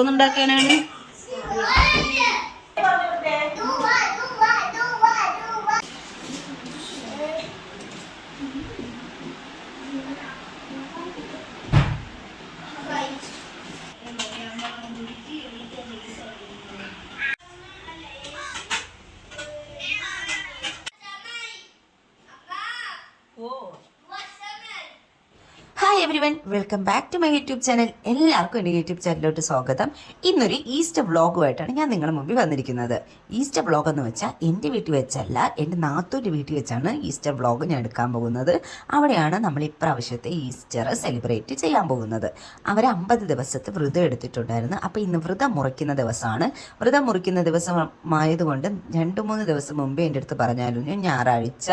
ഉണ്ടാക്കാനാണ് welcome back to my YouTube channel. എല്ലാവർക്കും എന്റെ യൂട്യൂബ് ചാനലിലോട്ട് സ്വാഗതം. ഇന്നൊരു ഈസ്റ്റർ വ്ളോഗുമായിട്ടാണ് ഞാൻ നിങ്ങളുടെ മുമ്പിൽ വന്നിരിക്കുന്നത്. ഈസ്റ്റർ വ്ളോഗ് എന്ന് വെച്ചാൽ എന്റെ വീട്ടിൽ വെച്ചല്ല എന്റെ നാത്തൂന്റെ വീട്ടിൽ വെച്ചാണ് ഈസ്റ്റർ വ്ളോഗ് ഞാൻ എടുക്കാൻ പോകുന്നത്. അവിടെയാണ് നമ്മൾ ഇപ്രാവശ്യത്തെ ഈസ്റ്റർ സെലിബ്രേറ്റ് ചെയ്യാൻ പോകുന്നത്. അവർ അമ്പത് ദിവസത്തെ വ്രതം എടുത്തിട്ടുണ്ടായിരുന്നു. അപ്പോൾ ഇന്ന് വ്രതം മുറിക്കുന്ന ദിവസമാണ്. വ്രതം മുറിക്കുന്ന ദിവസമായതുകൊണ്ട് രണ്ട് മൂന്ന് ദിവസം മുമ്പേ എന്റെ അടുത്ത് പറഞ്ഞായിരുന്നു ഞായറാഴ്ച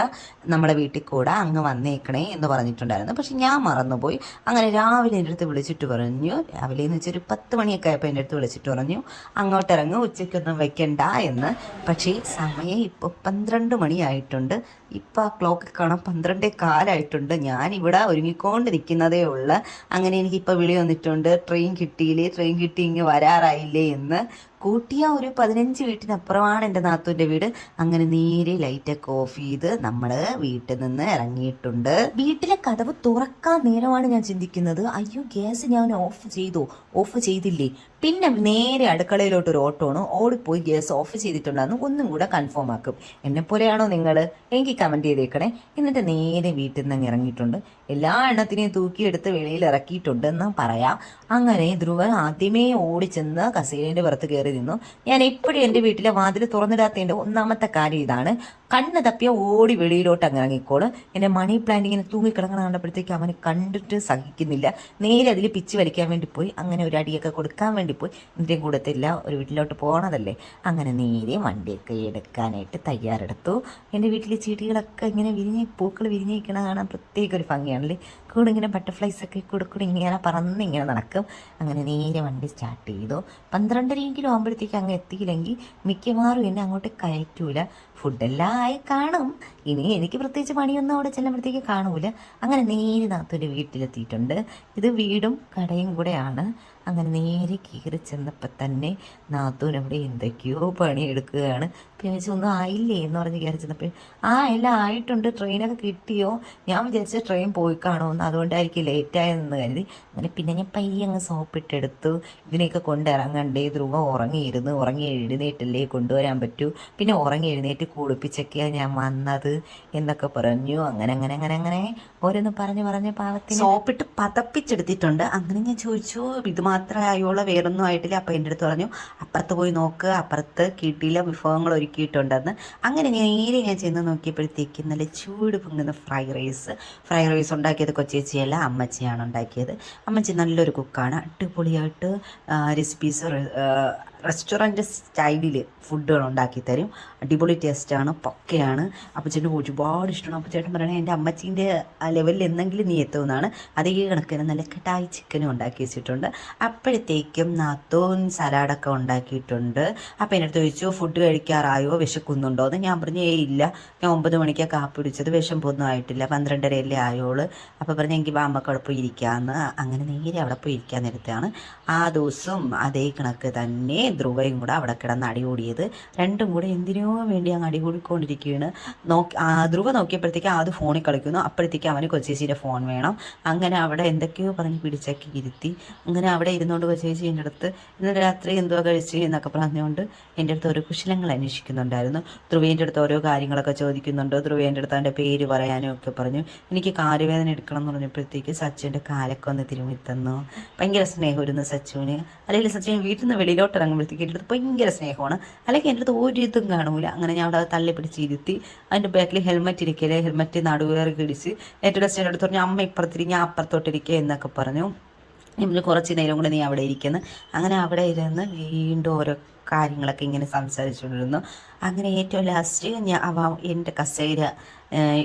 നമ്മുടെ വീട്ടിൽ കൂടെ അങ്ങ് വന്നേക്കണേ എന്ന് പറഞ്ഞിട്ടുണ്ടായിരുന്നു. പക്ഷെ ഞാൻ മറന്നുപോയി. അങ്ങനെ രാവിലെ എന്റെ അടുത്ത് വിളിച്ചിട്ട് പറഞ്ഞു. രാവിലെ എന്ന് വെച്ചാൽ ഒരു പത്ത് മണിയൊക്കെ ആയപ്പോൾ എന്റെ അടുത്ത് വിളിച്ചിട്ട് പറഞ്ഞു. അങ്ങോട്ട് ഇറങ്ങും ഉച്ചയ്ക്കൊന്നും വെക്കണ്ട എന്ന്. പക്ഷേ സമയം ഇപ്പോൾ പന്ത്രണ്ട് മണിയായിട്ടുണ്ട്. ഇപ്പോൾ ആ ക്ലോക്ക് കാണാൻ പന്ത്രണ്ടേ കാലായിട്ടുണ്ട്. ഞാനിവിടെ ഒരുങ്ങിക്കൊണ്ട് നിൽക്കുന്നതേ ഉള്ളു. അങ്ങനെ എനിക്കിപ്പോൾ വിളി വന്നിട്ടുണ്ട് ട്രെയിൻ കിട്ടിയില്ലേ? ട്രെയിൻ കിട്ടി ഇങ്ങ് വരാറായില്ലേ? എന്ന്. കൂട്ടിയ ഒരു പതിനഞ്ച് വീട്ടിനപ്പുറമാണ് എന്റെ നാത്തൂന്റെ വീട്. അങ്ങനെ നേരെ ലൈറ്റൊക്കെ ഓഫ് ചെയ്ത് നമ്മൾ വീട്ടിൽ നിന്ന് ഇറങ്ങിയിട്ടുണ്ട്. വീട്ടിലെ കഥവ് തുറക്കാൻ നേരമാണ് ഞാൻ ചിന്തിക്കുന്നത്. അയ്യോ ഗ്യാസ് ഞാൻ ഓഫ് ചെയ്തു? ഓഫ് ചെയ്തില്ലേ? പിന്നെ നേരെ അടുക്കളയിലോട്ട് ഒരു ഓട്ടോണോ ഓടിപ്പോയി ഗ്യാസ് ഓഫ് ചെയ്തിട്ടുണ്ടെന്ന് ഒന്നും കൂടെ കൺഫേം ആക്കും. എന്നെ പോലെയാണോ നിങ്ങൾ എനിക്ക് കമന്റ് ചെയ്തേക്കണേ. എന്നിട്ട് നേരെ വീട്ടിൽ നിന്ന് ഇറങ്ങിയിട്ടുണ്ട്. എല്ലാ എണ്ണത്തിനെയും തൂക്കിയെടുത്ത് വെളിയിൽ ഇറക്കിയിട്ടുണ്ട് എന്ന് പറയാം. അങ്ങനെ ധ്രുവൻ ആദ്യമേ ഓടിച്ചെന്ന് കസേരേന്റെ പുറത്ത് കയറി നിന്നു. ഞാൻ എപ്പോഴും എന്റെ വീട്ടിലെ വാതിൽ തുറന്നിടാത്തതിന്റെ ഒന്നാമത്തെ കാര്യം ഇതാണ്. കണ്ണ് തപ്പിയ ഓടി വെളിയിലോട്ട് അങ്ങ് ഇറങ്ങിക്കോൾ. എന്റെ മണി പ്ലാന്റ് ഇങ്ങനെ തൂങ്ങിക്കിടങ്ങണ കണ്ടപ്പോഴത്തേക്ക് അവന് കണ്ടിട്ട് സഹിക്കുന്നില്ല. നേരെ അതിൽ പിച്ച് വലിക്കാൻ വേണ്ടി പോയി. അങ്ങനെ ഒരു അടിയൊക്കെ കൊടുക്കാൻ വേണ്ടി പോയി എന്തിനും കൂടത്തില്ല ഒരു വീട്ടിലോട്ട് പോകണതല്ലേ അങ്ങനെ നേരെ വണ്ടിയൊക്കെ എടുക്കാനായിട്ട് തയ്യാറെടുത്തു. എന്റെ വീട്ടിലെ ചെടികളൊക്കെ ഇങ്ങനെ വിരിഞ്ഞ് പൂക്കൾ വിരിഞ്ഞിരിക്കണ കാണാൻ പ്രത്യേക ഒരു ഭംഗിയാണല്ലേ? കൂടെ ഇങ്ങനെ ബട്ടർഫ്ലൈസ് ഒക്കെ കൂടെ കൂടെ ഇങ്ങനെ പറന്ന് ഇങ്ങനെ നടക്കും. അങ്ങനെ നേരെ വണ്ടി സ്റ്റാർട്ട് ചെയ്തു. പന്ത്രണ്ടരയെങ്കിലും ആകുമ്പോഴത്തേക്ക് അങ്ങ് എത്തിയില്ലെങ്കിൽ മിക്കവാറും എന്നെ അങ്ങോട്ട് കയറ്റൂല. ഫുഡെല്ലാം ആയി കാണും. ഇനി എനിക്ക് പ്രത്യേകിച്ച് പണിയൊന്നും അവിടെ ചെല്ലുമ്പോഴത്തേക്ക് കാണൂല. അങ്ങനെ നേരെ നാത്തൊരു വീട്ടിലെത്തിയിട്ടുണ്ട്. ഇത് വീടും കടയും കൂടെയാണ്. അങ്ങനെ നേരെ കയറി ചെന്നപ്പോൾ തന്നെ നാത്തൂൻ അവിടെ എന്തൊക്കെയോ പണിയെടുക്കുകയാണ്. പിന്നെ ഒന്നും ആയില്ലേ? എന്ന് പറഞ്ഞ് കയറി ചെന്നപ്പോൾ ആ എല്ലാം ആയിട്ടുണ്ട്. ട്രെയിനൊക്കെ കിട്ടിയോ? ഞാൻ വിചാരിച്ച ട്രെയിൻ പോയി കാണുമെന്ന് അതുകൊണ്ടായിരിക്കും ലേറ്റായെന്ന് കരുതി. അങ്ങനെ പിന്നെ ഞാൻ പയ്യെ അങ്ങ് സോപ്പിട്ടെടുത്തു ഇതിനെയൊക്കെ കൊണ്ടിറങ്ങണ്ടേ ധ്രുവ ഉറങ്ങിയിരുന്നു. ഉറങ്ങി എഴുന്നേറ്റല്ലേ കൊണ്ടുവരാൻ പറ്റൂ. പിന്നെ ഉറങ്ങി എഴുന്നേറ്റ് കുളിപ്പിച്ചൊക്കെയാണ് ഞാൻ വന്നത് എന്നൊക്കെ പറഞ്ഞു. അങ്ങനെ അങ്ങനെ അങ്ങനെ അങ്ങനെ ഓരോന്ന് പറഞ്ഞു പറഞ്ഞ് പാവത്തിന് സോപ്പിട്ട് പതപ്പിച്ചെടുത്തിട്ടുണ്ട്. അങ്ങനെ ഞാൻ ചോദിച്ചു ഇത് മാത്രമേ ആയോളൂ വേറൊന്നും ആയിട്ടില്ല. അപ്പം എന്റെ അടുത്ത് പറഞ്ഞു അപ്പുറത്ത് പോയി നോക്ക്. അപ്പുറത്ത് കിട്ടിയില്ല വിഭവങ്ങൾ ഒരുക്കിയിട്ടുണ്ടെന്ന്. അങ്ങനെ നേരെ ഞാൻ ചെന്ന് നോക്കിയപ്പോഴത്തേക്ക് നല്ല ചൂട് പൊങ്ങുന്ന ഫ്രൈ റൈസ്. ഫ്രൈ റൈസ് ഉണ്ടാക്കിയത് കൊച്ചേച്ചിയല്ല അമ്മച്ചിയാണ് ഉണ്ടാക്കിയത്. അമ്മച്ചി നല്ലൊരു കുക്കാണ്. അടിപൊളിയായിട്ട് റെസിപ്പീസ് റെസ്റ്റോറന്റ് സ്റ്റൈലിൽ ഫുഡുകൾ ഉണ്ടാക്കി തരും. അടിപൊളി ടേസ്റ്റാണ് പക്കയാണ്. അപ്പച്ചേട്ടന് ഒരുപാട് ഇഷ്ടമാണ്. അപ്പച്ചേട്ടൻ പറയണേ എന്റെ അമ്മച്ചീന്റെ ലെവലിൽ എന്തെങ്കിലും നീ എത്തുമെന്നാണ്. അതേ കണക്കിന് നല്ല കെട്ടായി ചിക്കനും ഉണ്ടാക്കി വെച്ചിട്ടുണ്ട്. അപ്പോഴത്തേക്കും നാത്തോൻ സലാഡൊക്കെ ഉണ്ടാക്കിയിട്ടുണ്ട്. അപ്പോൾ എന്റെ അടുത്ത് ചോദിച്ചു ഫുഡ് കഴിക്കാറായോ? വിശക്കുന്നുണ്ടോ? എന്ന് ഞാൻ പറഞ്ഞു ഏയ് ഇല്ല. ഞാൻ ഒമ്പത് മണിക്കാണ് കാപ്പി പിടിച്ചത് വിശമ്പൊന്നും ആയിട്ടില്ല. പന്ത്രണ്ടരയല്ലേ ആയോൾ. അപ്പോൾ പറഞ്ഞു എനിക്ക് ബാമ്പക്കവിടെ പോയി ഇരിക്കാമെന്ന് അങ്ങനെ നേരെ അവിടെ പോയി ഇരിക്കാൻ നേരത്താണ് ആ ദിവസം അതേ കണക്ക് തന്നെ ധ്രുവയും കൂടെ അവിടെ കിടന്ന് അടികൂടിയത്. രണ്ടും കൂടെ എന്തിനോ വേണ്ടി അങ്ങ് അടികൂടിക്കൊണ്ടിരിക്കുകയാണ്. നോക്കി ധ്രുവ നോക്കിയപ്പോഴത്തേക്ക് അത് ഫോണിൽ കളിക്കുന്നു. അപ്പോഴത്തേക്ക് അവന് കൊച്ചേച്ചിയുടെ ഫോൺ വേണം. അങ്ങനെ അവിടെ എന്തൊക്കെയോ പറഞ്ഞ് പിടിച്ചാക്കി ഇരുത്തി. അങ്ങനെ അവിടെ ഇരുന്നുകൊണ്ട് കൊച്ചേച്ചി എന്റെ അടുത്ത് ഇന്നലെ രാത്രി എന്തോ കഴിച്ച്? എന്നൊക്കെ പറഞ്ഞുകൊണ്ട് എന്റെ അടുത്ത് ഓരോ കുശലങ്ങൾ അന്വേഷിക്കുന്നുണ്ടായിരുന്നു. ധ്രുവേന്റെ അടുത്ത് ഓരോ കാര്യങ്ങളൊക്കെ ചോദിക്കുന്നുണ്ട്. ധ്രുവേന്റെ അടുത്ത് അവന്റെ പേര് പറയാനും ഒക്കെ പറഞ്ഞു. എനിക്ക് കാര്യവേദന എടുക്കണം എന്ന് പറഞ്ഞപ്പോഴത്തേക്ക് സച്ചുവിന്റെ കാലൊക്കെ ഒന്ന് തിരുമ്മി തന്നു ഭയങ്കര സ്നേഹമായിരുന്നു സച്ചുവിന് അല്ലെങ്കിൽ സച്ചുവിന് വീട്ടിൽ നിന്ന് വെളിയിലോട്ട് ഇറങ്ങുമ്പോഴത്തേക്ക് എന്റെ അടുത്ത് ഭയങ്കര സ്നേഹമാണ്. അല്ലെങ്കിൽ എന്റെ അടുത്ത് ഒരു ഇതും കാണൂല. അങ്ങനെ ഞാൻ അവിടെ തള്ളി പിടിച്ച് ഇരുത്തി അതിന്റെ ബാക്കിൽ ഹെൽമെറ്റ് ഇരിക്കൽ ഹെൽമെറ്റ് നടുവേറി ഇടിച്ച് ഏറ്റവും ഡസ്റ്റ് അടുത്ത് പറഞ്ഞു അമ്മ ഇപ്പുറത്തിരിക്കുക ഞാൻ അപ്പുറത്തോട്ടിരിക്കുക എന്നൊക്കെ പറഞ്ഞു. ഇന്ന് കുറച്ച് നേരം കൂടെ നീ അവിടെ ഇരിക്കുന്നു. അങ്ങനെ അവിടെ ഇരുന്ന് വീണ്ടും ഓരോ കാര്യങ്ങളൊക്കെ ഇങ്ങനെ സംസാരിച്ചുകൊണ്ടിരുന്നു. അങ്ങനെ ഏറ്റവും ലാസ്റ്റ് ഞാൻ എന്റെ കസേര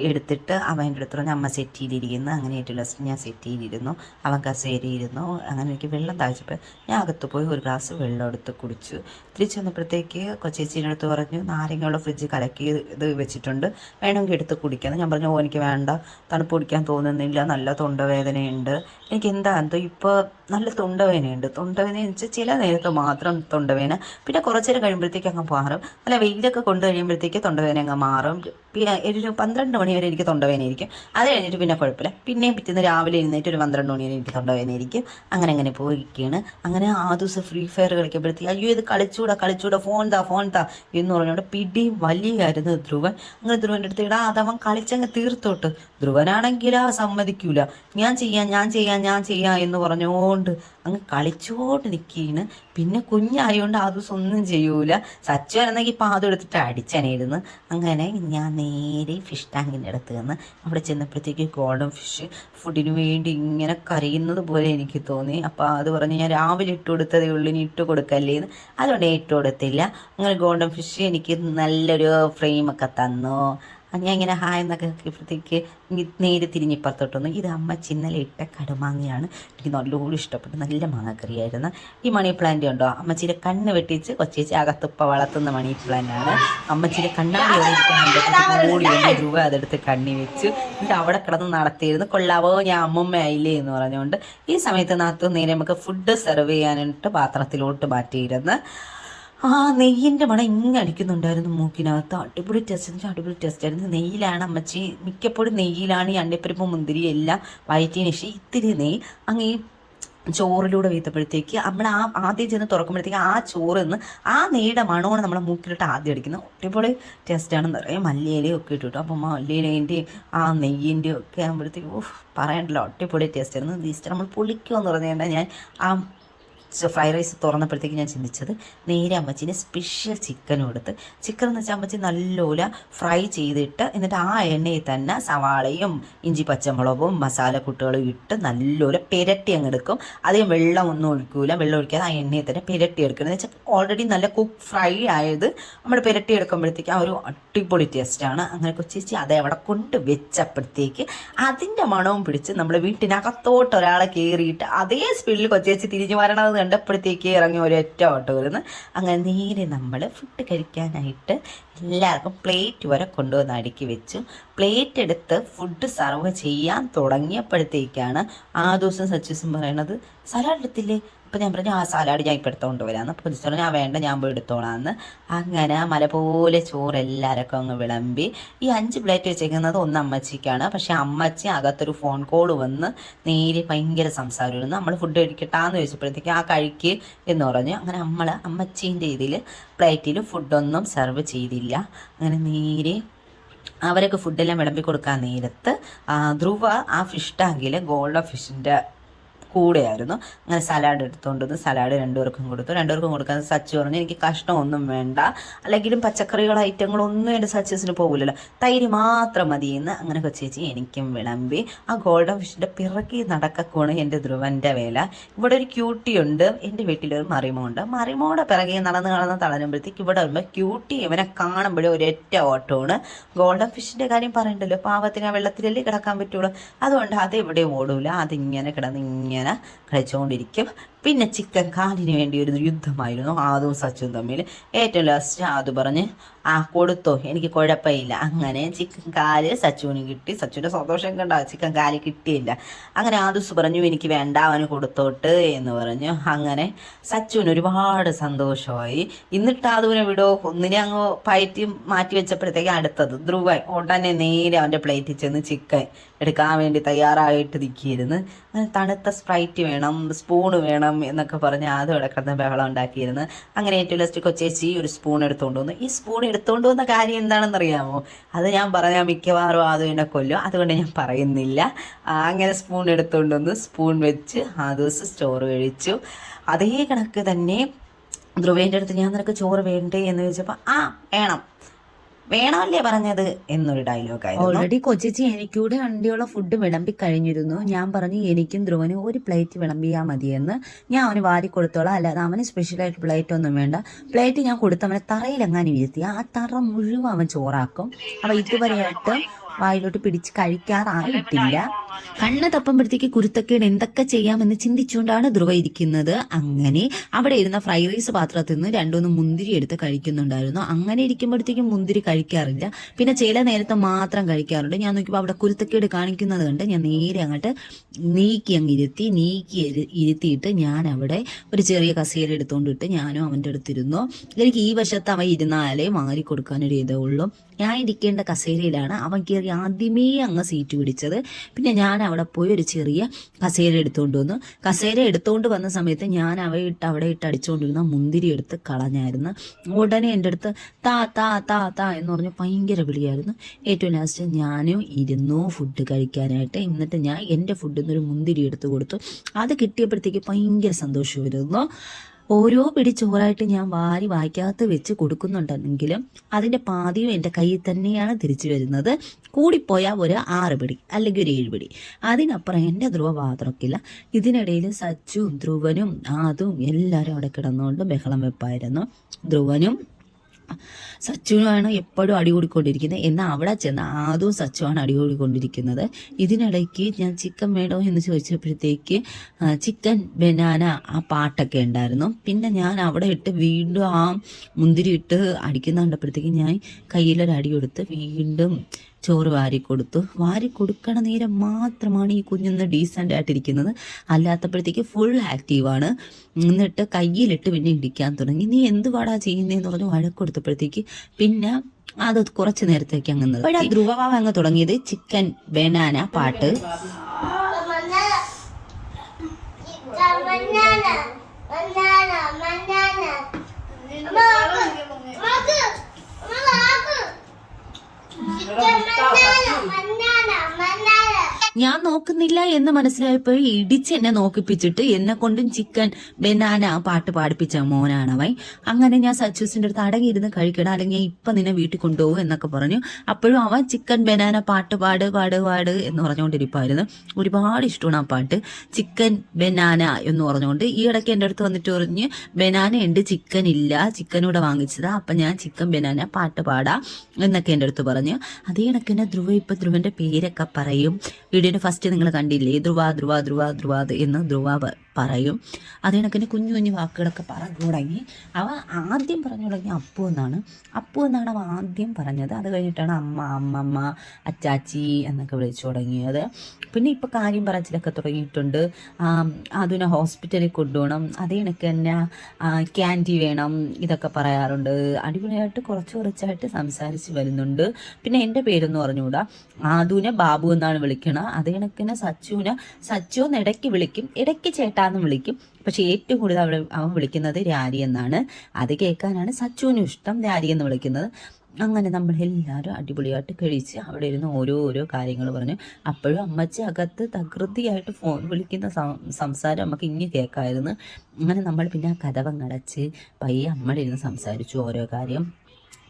എടുത്തിട്ട് അവന്റെ അടുത്ത് പറഞ്ഞു അമ്മ സെറ്റ് ചെയ്തിരിക്കുന്നു. അങ്ങനെ ഏറ്റവും ലാസ്റ്റ് ഞാൻ സെറ്റ് ചെയ്തിരുന്നു. അവൻ കസേരയിരുന്നു. അങ്ങനെ എനിക്ക് വെള്ളം താഴ്ചപ്പോൾ ഞാൻ അകത്ത് പോയി ഒരു ഗ്ലാസ് വെള്ളം എടുത്ത് കുടിച്ചു. തിരിച്ചു വന്നപ്പോഴത്തേക്ക് കൊച്ചേച്ചീന്റെ അടുത്ത് പറഞ്ഞു നാരങ്ങയുള്ള ഫ്രിഡ്ജ് കലക്കി ഇത് വെച്ചിട്ടുണ്ട്. വേണമെങ്കിൽ എടുത്ത് കുടിക്കാമെന്ന് ഞാൻ പറഞ്ഞു ഓ എനിക്ക് വേണ്ട. തണുപ്പ് കുടിക്കാൻ തോന്നുന്നില്ല. നല്ല തൊണ്ടവേദനയുണ്ട്. എനിക്ക് എന്താ എന്തോ ഇപ്പോൾ നല്ല തൊണ്ടവേനയുണ്ട് തൊണ്ടവേന എന്ന് വെച്ചാൽ ചില നേരത്ത് മാത്രം തൊണ്ടവേന പിന്നെ കുറച്ചേരം കഴിയുമ്പോഴത്തേക്ക് അങ്ങ് മാറും. അല്ല വെയിലൊക്കെ കൊണ്ടു കഴിയുമ്പോഴത്തേക്ക് തൊണ്ടവേന അങ്ങ് മാറും. പിന്നെ ഒരു പന്ത്രണ്ട് മണി വരെ എനിക്ക് തൊണ്ടവേനയായിരിക്കും അത് കഴിഞ്ഞിട്ട് പിന്നെ കുഴപ്പമില്ല. പിന്നെയും പിറ്റേന്ന് രാവിലെ എഴുന്നേറ്റ് ഒരു പന്ത്രണ്ട് മണി വരെ എനിക്ക് തൊണ്ടവേനയായിരിക്കും അങ്ങനെ അങ്ങനെ പോയിരിക്കുകയാണ്. അങ്ങനെ ആ ദിവസം ഫ്രീ ഫയർ കളിക്കുമ്പോഴത്തേക്ക് അയ്യോ ഇത് കളിച്ചൂടാ കളിച്ചൂടാ ഫോൺ താ ഫോൺ താ എന്ന് പറഞ്ഞുകൊണ്ട് പിടി വലിയായിരുന്നു ധ്രുവൻ. അങ്ങനെ ധ്രുവന്റെ അടുത്ത് ഇടാ അതവൻ കളിച്ചങ്ങ് തീർത്തോട്ട്. ധ്രുവനാണെങ്കിൽ ആ സമ്മതിക്കൂല. ഞാൻ ചെയ്യാം ഞാൻ ചെയ്യാം ഞാൻ ചെയ്യാം എന്ന് പറഞ്ഞുകൊണ്ട് അങ്ങ് കളിച്ചോണ്ട് നിൽക്കുകയാണ് പിന്നെ കുഞ്ഞായതുകൊണ്ട് ആ ദിവസം ഒന്നും ചെയ്യൂല. സച്ചു ആയിരുന്നെങ്കിൽ പാദം എടുത്തിട്ട് അടിച്ചനായിരുന്നു. അങ്ങനെ ഞാൻ നേരെ ഫിഷ് ടാങ്കിന്റെ അടുത്ത് നിന്ന് അവിടെ ചെന്നപ്പോഴത്തേക്ക് ഗോൾഡൻ ഫിഷ് ഫുഡിന് വേണ്ടി ഇങ്ങനെ കരയുന്നത് പോലെ എനിക്ക് തോന്നി. അപ്പോൾ അത് പറഞ്ഞ് ഞാൻ രാവിലെ ഇട്ട് കൊടുത്തതേ ഉള്ളൂ ഇനി ഇട്ട് കൊടുക്കല്ലേ എന്ന് അതുകൊണ്ട് ഇട്ട് കൊടുത്തില്ല. അങ്ങനെ ഗോൾഡൻ ഫിഷ് എനിക്ക് നല്ലൊരു ഫ്രെയിമൊക്കെ തന്നു. ഞാൻ ഇങ്ങനെ ഹായ് എന്നൊക്കെ നോക്കിയപ്പോഴത്തേക്ക് നേരെ തിരിഞ്ഞ് ഇപ്പുറത്തോട്ട് വന്നു ഇത് അമ്മ ചിന്നല ഇട്ട കടുമാങ്ങയാണ്. എനിക്ക് നല്ലോണം ഇഷ്ടപ്പെട്ടു. നല്ല മാങ്ങക്കറിയായിരുന്നു. ഈ മണി പ്ലാന്റ് ഉണ്ടോ? അമ്മച്ചിയുടെ കണ്ണ് വെട്ടിച്ച് കൊച്ചേച്ചി അകത്തുപ്പ വളർത്തുന്ന മണി പ്ലാന്റാണ് അമ്മച്ചിയുടെ കണ്ണാടി ഓടി വന്ന് രൂപ അതെടുത്ത് കണ്ണി വെച്ച്. എന്നിട്ട് അവിടെ കിടന്ന് നടത്തിയിരുന്നു. കൊള്ളാവോ ഞാൻ അമ്മമ്മ ആയില്ലേ? എന്ന് പറഞ്ഞുകൊണ്ട് ഈ സമയത്ത് നാത്തു നേരെ നമുക്ക് ഫുഡ് സെർവ് ചെയ്യാനായിട്ട് പാത്രത്തിലോട്ട് മാറ്റിയിരുന്ന്. ആ നെയ്യിന്റെ മണം ഇങ്ങനെ അടിക്കുന്നുണ്ടായിരുന്നു മൂക്കിനകത്ത്. അടിപൊളി ടെസ്റ്റ് എന്ന് അടിപൊളി ടെസ്റ്റ് ആയിരുന്നു. നെയ്യിലാണ് അമ്മച്ചി. മിക്കപ്പോഴും നെയ്യിലാണ് ഈ അണ്ടിപ്പരിപ്പ് മുന്തിരി എല്ലാം വയറ്റിന് ശേഷം ഇത്തിരി നെയ്യ് അങ്ങ് ഈ ചോറിലൂടെ വീത്തപ്പോഴത്തേക്ക് നമ്മൾ ആ ആദ്യം ചെന്ന് തുറക്കുമ്പോഴത്തേക്ക് ആ ചോറ് നിന്ന് ആ നെയ്യുടെ മണമാണ് നമ്മളെ മൂക്കിലിട്ട് ആദ്യം അടിക്കുന്നത്. അടിപൊളി ടേസ്റ്റാണെന്ന് നിറയെ മല്ലിയിലയും ഒക്കെ ഇട്ടിട്ടു. അപ്പം മല്ലിയിലേന്റെയും ആ നെയ്യിന്റെയും ഒക്കെ ആകുമ്പോഴത്തേക്ക് ഓഹ് പറയണ്ടല്ലോ. അടിപൊളി ടേസ്റ്റ് ആയിരുന്നു. ഈസ്റ്റർ നമ്മൾ പുളിക്കുമെന്ന് പറഞ്ഞുകൊണ്ടാണ് ഞാൻ ആ ഫ്രൈഡ് റൈസ് തുറന്നപ്പോഴത്തേക്ക് ഞാൻ ചിന്തിച്ചത് നേരെ അമ്മച്ചിന് സ്പെഷ്യൽ ചിക്കൻ എടുത്ത് ചിക്കൻ എന്ന് വെച്ചാൽ അമ്മച്ചി നല്ലോല ഫ്രൈ ചെയ്തിട്ട് എന്നിട്ട് ആ എണ്ണയിൽ തന്നെ സവാളയും ഇഞ്ചി പച്ചമുളകും മസാലക്കൂട്ടുകളും ഇട്ട് നല്ലോല പെരട്ടി അങ്ങ് എടുക്കും. അധികം വെള്ളം ഒന്നും ഒഴിക്കൂല. വെള്ളം ഒഴിക്കാതെ ആ എണ്ണയിൽ തന്നെ പെരട്ടി എടുക്കണം. എന്ന് വെച്ചാൽ ഓൾറെഡി നല്ല കുക്ക് ഫ്രൈ ആയത് നമ്മൾ പെരട്ടി എടുക്കുമ്പോഴത്തേക്ക് ആ ഒരു അടിപൊളി ടേസ്റ്റാണ് അങ്ങനെ കൊച്ചിച്ചി അത് അവിടെ കൊണ്ട് വെച്ചപ്പോഴത്തേക്ക് അതിന്റെ മണവും പിടിച്ച് നമ്മൾ വീട്ടിനകത്തോട്ട് ഒരാളെ കയറിയിട്ട് അതേ സ്പീഡിൽ കൊച്ചേച്ചി തിരിഞ്ഞു വരണത് കണ്ടപ്പോഴത്തേക്ക് ഇറങ്ങി ഒരൊറ്റ ഓട്ടോ വരുന്നു അങ്ങനെ നേരെ നമ്മൾ ഫുഡ് കഴിക്കാനായിട്ട് എല്ലാവർക്കും പ്ലേറ്റ് വരെ കൊണ്ടുവന്ന് അടുക്കി വെച്ചു. പ്ലേറ്റ് എടുത്ത് ഫുഡ് സർവ് ചെയ്യാൻ തുടങ്ങിയപ്പോഴത്തേക്കാണ് ആ ദിവസം സച്ചിസും പറയണത് സലാഡ് എടുത്തില്ലേ? അപ്പം ഞാൻ പറഞ്ഞു ആ സാലാഡ് ഞാൻ ഇപ്പം എടുത്തുകൊണ്ട് വരാമെന്ന് അപ്പോൾ പറഞ്ഞു ഞാൻ വേണ്ട ഞാൻ പോയി എടുത്തോളാന്ന്. അങ്ങനെ മല പോലെ ചോറ് എല്ലാവർക്കും അങ്ങ് വിളമ്പി. ഈ അഞ്ച് പ്ലേറ്റ് വെച്ചേക്കുന്നത് ഒന്ന് അമ്മച്ചിക്കാണ്. പക്ഷേ അമ്മച്ചി അകത്തൊരു ഫോൺ കോൾ വന്ന് നേരെ ഭയങ്കര സംസാരമായിരുന്നു. നമ്മൾ ഫുഡ് കഴിക്കട്ടാന്ന് ചോദിച്ചപ്പോഴത്തേക്ക് ആ കഴിക്ക് എന്ന് പറഞ്ഞു. അങ്ങനെ നമ്മൾ അമ്മച്ചീന്റെ ഇതിൽ പ്ലേറ്റിൽ ഫുഡൊന്നും സെർവ് ചെയ്തില്ല. അങ്ങനെ നേരെ അവരൊക്കെ ഫുഡെല്ലാം വിളമ്പി കൊടുക്കാൻ നേരത്ത് ധ്രുവ ആ ഫിഷ് ടാങ്കിൽ ഗോൾഡ് ഫിഷിന്റെ കൂടെയായിരുന്നു. അങ്ങനെ സലാഡ് എടുത്തുകൊണ്ട് വന്ന് സലാഡ് രണ്ടുപേർക്കും കൊടുത്തു. രണ്ടുപേർക്കും കൊടുക്കാൻ സച്ച് പറഞ്ഞു എനിക്ക് കഷ്ണമൊന്നും വേണ്ട. അല്ലെങ്കിലും പച്ചക്കറികൾ ഐറ്റങ്ങളൊന്നും എന്റെ സച്ചസിന് പോകില്ലല്ലോ തൈര് മാത്രം മതിയെന്ന്. അങ്ങനെ കൊച്ചേച്ചി എനിക്കും വിളമ്പി. ആ ഗോൾഡൻ ഫിഷിന്റെ പിറകി നടക്കക്കോണ് എന്റെ ധ്രുവന്റെ വേല. ഇവിടെ ഒരു ക്യൂട്ടിയുണ്ട് എന്റെ വീട്ടിലൊരു മറിമോണ്ട്. മറിമോടെ പിറകെ നടന്ന് നടന്ന് തളരുമ്പോഴത്തേക്ക് ഇവിടെ വരുമ്പോൾ ക്യൂട്ടി ഇവനെ കാണുമ്പോഴേ ഒരൊറ്റ ഓട്ടമാണ് ഗോൾഡൻ ഫിഷിന്റെ കാര്യം പറയണ്ടല്ലോ. പാവത്തിന് ആ വെള്ളത്തിലല്ലേ കിടക്കാൻ പറ്റുള്ളൂ. അതുകൊണ്ട് അത് ഇവിടെ ഓടൂല. അതിങ്ങനെ കിടന്ന് ഇങ്ങനെ കളിച്ചുകൊണ്ടിരിക്കും. പിന്നെ ചിക്കൻ കാലിന് വേണ്ടി ഒരു യുദ്ധമായിരുന്നു ആദും സച്ചും തമ്മിൽ. ഏറ്റവും ലാസ്റ്റ് ആദു പറഞ്ഞ് ആ കൊടുത്തോ എനിക്ക് കുഴപ്പമില്ല. അങ്ങനെ ചിക്കൻ കാൽ സച്ചുവിന് കിട്ടി. സച്ചുവിന്റെ സന്തോഷം കണ്ട? ചിക്കൻ കാൽ കിട്ടിയില്ല. അങ്ങനെ ആദുസ് പറഞ്ഞു എനിക്ക് വേണ്ട അവന് കൊടുത്തോട്ട് എന്ന് പറഞ്ഞു. അങ്ങനെ സച്ചുവിന് ഒരുപാട് സന്തോഷമായി. എന്നിട്ട് ആദുവിനെ വിടോ ഒന്നിനെ അങ്ങ് പയറ്റി മാറ്റി വെച്ചപ്പോഴത്തേക്ക് അടുത്തത് ധ്രുവൻ ഉടനെ നേരെ അവന്റെ പ്ലേറ്റിൽ ചെന്ന് ചിക്കൻ എടുക്കാൻ വേണ്ടി തയ്യാറായിട്ട് നിൽക്കിയിരുന്നു. അങ്ങനെ തണുത്ത സ്പ്രൈറ്റ് വേണം സ്പൂണ് വേണം എന്നൊക്കെ പറഞ്ഞ് ആദ്യം ഇവിടെ കിടന്ന് ബഹളം ഉണ്ടാക്കിയിരുന്നു. അങ്ങനെ ഏറ്റവും ലാസ്റ്റ് കൊച്ചേച്ചി ഒരു സ്പൂൺ എടുത്തുകൊണ്ട് വന്നു. ഈ സ്പൂൺ എടുത്തുകൊണ്ട് വന്ന കാര്യം എന്താണെന്ന് അറിയാമോ അത് ഞാൻ പറഞ്ഞാൽ മിക്കവാറും ആദ്യം എന്നെ കൊല്ലും. അതുകൊണ്ട് ഞാൻ പറയുന്നില്ല. അങ്ങനെ സ്പൂൺ എടുത്തുകൊണ്ട് വന്ന്. സ്പൂൺ വെച്ച് ആ ദിവസം ചോറ് കഴിച്ചു. അതേ കണക്ക് തന്നെ ധ്രുവേന്റെ അടുത്ത് ഞാൻ നിനക്ക് ചോറ് വേണ്ടേ? എന്ന് ചോദിച്ചപ്പോൾ ആ വേണം. വേണമല്ലേ പറഞ്ഞത്? എന്നൊരു ഡയലോഗായിരുന്നു ഓൾറെഡി കൊച്ചിച്ചി എനിക്കൂടെ അണ്ടിയുള്ള ഫുഡ് വിളമ്പി കഴിഞ്ഞിരുന്നു. ഞാൻ പറഞ്ഞു എനിക്കും ധ്രുവനും ഒരു പ്ലേറ്റ് വിളമ്പിയാൽ മതിയെന്ന്. ഞാൻ അവന് വാരി കൊടുത്തോളാം അല്ലാതെ അവന് സ്പെഷ്യലായിട്ട് പ്ലേറ്റ് ഒന്നും വേണ്ട. പ്ലേറ്റ് ഞാൻ കൊടുത്തവനെ തറയിലെങ്ങാനും ഇരുത്തി. ആ തറ മുഴുവൻ അവൻ ചോറാക്കും. അപ്പൊ ഇതുവരെയായിട്ട് വായിലോട്ട് പിടിച്ച് കഴിക്കാറായിട്ടില്ല. കണ്ണ് തപ്പുമ്പോഴത്തേക്ക് കുരുത്തക്കേട് എന്തൊക്കെ ചെയ്യാമെന്ന് ചിന്തിച്ചുകൊണ്ടാണ് ധ്രുവ ഇരിക്കുന്നത്. അങ്ങനെ അവിടെ ഇരുന്ന ഫ്രൈഡ് റൈസ് പാത്രത്തിൽ നിന്ന് രണ്ടുമൂന്ന് മുന്തിരി എടുത്ത് കഴിക്കുന്നുണ്ടായിരുന്നു. അങ്ങനെ ഇരിക്കുമ്പോഴത്തേക്കും മുന്തിരി കഴിക്കാറില്ല. പിന്നെ ചില നേരത്തെ മാത്രം കഴിക്കാറുണ്ട്. ഞാൻ നോക്കിയപ്പോൾ അവിടെ കുരുത്തക്കേട് കാണിക്കുന്നത് കണ്ട് ഞാൻ നേരെ അങ്ങോട്ട് നീക്കി അങ്ങ് ഇരുത്തി നീക്കി ഇരു- ഇരുത്തിയിട്ട് ഞാൻ അവിടെ ഒരു ചെറിയ കസേര എടുത്തുകൊണ്ടിട്ട് ഞാനും അവന്റെ അടുത്തിരുന്നു. എനിക്ക് ഈ വശത്ത് അവൻ ഇരുന്നാലേ മാറി കൊടുക്കാനൊരു ഇതേ ഉള്ളൂ. ഞാൻ ഇരിക്കേണ്ട കസേരയിലാണ്. അവൻ കയറി ആദ്യമേ അങ്ങ് സീറ്റ് പിടിച്ചത്. പിന്നെ ഞാൻ അവിടെ പോയി ഒരു ചെറിയ കസേര എടുത്തുകൊണ്ട് വന്നു. കസേര എടുത്തുകൊണ്ട് വന്ന സമയത്ത് ഞാൻ അവ ഇട്ട് അവിടെ ഇട്ട് അടിച്ചുകൊണ്ടിരുന്ന മുന്തിരി എടുത്ത് കളഞ്ഞായിരുന്നു. ഉടനെ എന്റെ അടുത്ത് താ താ താ താ എന്ന് പറഞ്ഞ് ഭയങ്കര വിളിയായിരുന്നു. ഏറ്റവും ലാസ്റ്റ് ഞാനും ഇരുന്നു ഫുഡ് കഴിക്കാനായിട്ട്. എന്നിട്ട് ഞാൻ എന്റെ ഫുഡിൽ നിന്നൊരു മുന്തിരി എടുത്തു കൊടുത്തു. അത് കിട്ടിയപ്പോഴത്തേക്ക് ഭയങ്കര സന്തോഷമായിരുന്നു. ഓരോ പിടി ചോറായിട്ട് ഞാൻ വാരി വായിക്കാത്ത വെച്ച് കൊടുക്കുന്നുണ്ടെങ്കിലും അതിന്റെ പാതിയും എന്റെ കയ്യിൽ തന്നെയാണ് തിരിച്ചു വരുന്നത്. കൂടിപ്പോയാൽ ഒരു ആറ് പിടി അല്ലെങ്കിൽ ഒരു ഏഴ് പിടി. അതിനപ്പുറം എന്റെ ധ്രുവ പാത്രമൊക്കില്ല ഇതിനിടയിൽ സച്ചും ധ്രുവനും ആദും എല്ലാവരും അവിടെ കിടന്നുകൊണ്ട് ബഹളം വെപ്പായിരുന്നു. ധ്രുവനും സച്ചുവാണ് എപ്പോഴും അടി കൂടിക്കൊണ്ടിരിക്കുന്നത്. എന്നാൽ അവിടെ ചെന്ന് ആദ്യവും സച്ചുവാണ് അടി കൂടിക്കൊണ്ടിരിക്കുന്നത്. ഇതിനിടയ്ക്ക് ഞാൻ ചിക്കൻ വേണോ എന്ന് ചോദിച്ചപ്പോഴത്തേക്ക് ചിക്കൻ ബനാന ആ പാട്ടൊക്കെ ഉണ്ടായിരുന്നു. പിന്നെ ഞാൻ അവിടെ ഇട്ട് വീണ്ടും ആ മുന്തിരി ഇട്ട് അടിക്കുന്ന കണ്ടപ്പോഴത്തേക്ക് ഞാൻ കയ്യിലൊരു അടി കൊടുത്ത് വീണ്ടും ചോറ് വാരി കൊടുത്തു വാരി കൊടുക്കണ നേരം മാത്രമാണ് ഈ കുഞ്ഞൊന്ന് ഡീസന്റ് ആയിട്ടിരിക്കുന്നത്. അല്ലാത്തപ്പോഴത്തേക്ക് ഫുൾ ആക്റ്റീവാണ് എന്നിട്ട് കയ്യിലിട്ട് പിന്നെ ഇടിക്കാൻ തുടങ്ങി. നീ എന്ത് പാടാ ചെയ്യുന്നതെന്ന് പറഞ്ഞു വഴക്കൊടുത്തപ്പോഴത്തേക്ക് പിന്നെ അത് കുറച്ച് നേരത്തേക്ക് അങ്ങ് നിർത്തി. ധ്രുവഭാവ അങ്ങ് തുടങ്ങിയത്? ചിക്കൻ ബനാന പാട്ട്. Banana, banana, banana. Mama, mama, ഞാൻ നോക്കുന്നില്ല എന്ന് മനസ്സിലായപ്പോൾ ഇടിച്ച് എന്നെ നോക്കിപ്പിച്ചിട്ട് എന്നെ കൊണ്ടും ചിക്കൻ ബനാന പാട്ട് പാടിപ്പിച്ച മോനാണ് വൈ അങ്ങനെ ഞാൻ സച്ചുസിന്റെ അടുത്ത് അടങ്ങിയിരുന്ന് കഴിക്കണം അല്ലെങ്കിൽ ഇപ്പൊ നിന്നെ വീട്ടിൽ കൊണ്ടുപോകും എന്നൊക്കെ പറഞ്ഞു. അപ്പോഴും അവൻ ചിക്കൻ ബനാന പാട്ട് പാട് പാട് പാട് എന്ന് പറഞ്ഞുകൊണ്ടിരിപ്പായിരുന്നു. ഒരുപാട് ഇഷ്ടമാണ് ആ പാട്ട്. ചിക്കൻ ബനാന എന്ന് പറഞ്ഞുകൊണ്ട് ഈ ഇടയ്ക്ക് എന്റെ അടുത്ത് വന്നിട്ട് പറഞ്ഞ് ബനാന ഉണ്ട് ചിക്കൻ ഇല്ല ചിക്കൻ ഇവിടെ വാങ്ങിച്ചതാ അപ്പം ഞാൻ ചിക്കൻ ബനാന പാട്ട് പാടാം എന്നൊക്കെ എന്റെ അടുത്ത് പറഞ്ഞു. അതേ കണക്ക് തന്നെ ധ്രുവ ഇപ്പം ധ്രുവന്റെ പേരൊക്കെ പറയും. വീഡിയോയുടെ ഫസ്റ്റ് നിങ്ങൾ കണ്ടില്ലേ? ധ്രുവ ധ്രുവ ധ്രുവ ധ്രുവ എന്ന് ധ്രുവ പറയും. അതേ കണക്കിന് കുഞ്ഞു കുഞ്ഞു വാക്കുകളൊക്കെ പറഞ്ഞു തുടങ്ങി. അവ ആദ്യം പറഞ്ഞു തുടങ്ങി അപ്പു എന്നാണ്. അപ്പു എന്നാണ് അവ ആദ്യം പറഞ്ഞത്. അത് കഴിഞ്ഞിട്ടാണ് അമ്മ അമ്മമ്മ അച്ചാച്ചി എന്നൊക്കെ വിളിച്ചു തുടങ്ങിയത്. പിന്നെ ഇപ്പോൾ കാര്യം പറച്ചിലൊക്കെ തുടങ്ങിയിട്ടുണ്ട്. അതിനെ ഹോസ്പിറ്റലിൽ കൊണ്ടുപോകണം. അതേ തന്നെ ക്യാന്റി വേണം ഇതൊക്കെ പറയാറുണ്ട്. അടിപൊളിയായിട്ട് കുറച്ച് കുറച്ചായിട്ട് സംസാരിച്ച് വരുന്നുണ്ട്. പിന്നെ എന്റെ പേരെന്ന് പറഞ്ഞുകൂടാ ആദുവിനെ ബാബു എന്നാണ് വിളിക്കണം. അതേ കണക്കിന് സച്ചുവിനെ സച്ചു എന്ന് ഇടയ്ക്ക് വിളിക്കും. ഇടയ്ക്ക് ചേട്ടാന്ന് വിളിക്കും. പക്ഷെ ഏറ്റവും കൂടുതൽ അവൾ അവൻ വിളിക്കുന്നത് രാരി എന്നാണ്. അത് കേൾക്കാനാണ് സച്ചുവിനും ഇഷ്ടം രാരി എന്ന് വിളിക്കുന്നത്. അങ്ങനെ നമ്മൾ എല്ലാവരും അടിപൊളിയായിട്ട് കഴിച്ച് അവിടെ ഇരുന്ന് ഓരോ ഓരോ കാര്യങ്ങൾ പറഞ്ഞു. അപ്പോഴും അമ്മച്ചി അകത്ത് തകൃതിയായിട്ട് ഫോൺ വിളിക്കുന്ന സംസാരം നമുക്ക് ഇങ്ങനെ കേൾക്കായിരുന്നു. അങ്ങനെ നമ്മൾ പിന്നെ ആ കഥവങ്ങടച്ച് പയ്യെ അമ്മളിരുന്ന് സംസാരിച്ചു ഓരോ കാര്യം.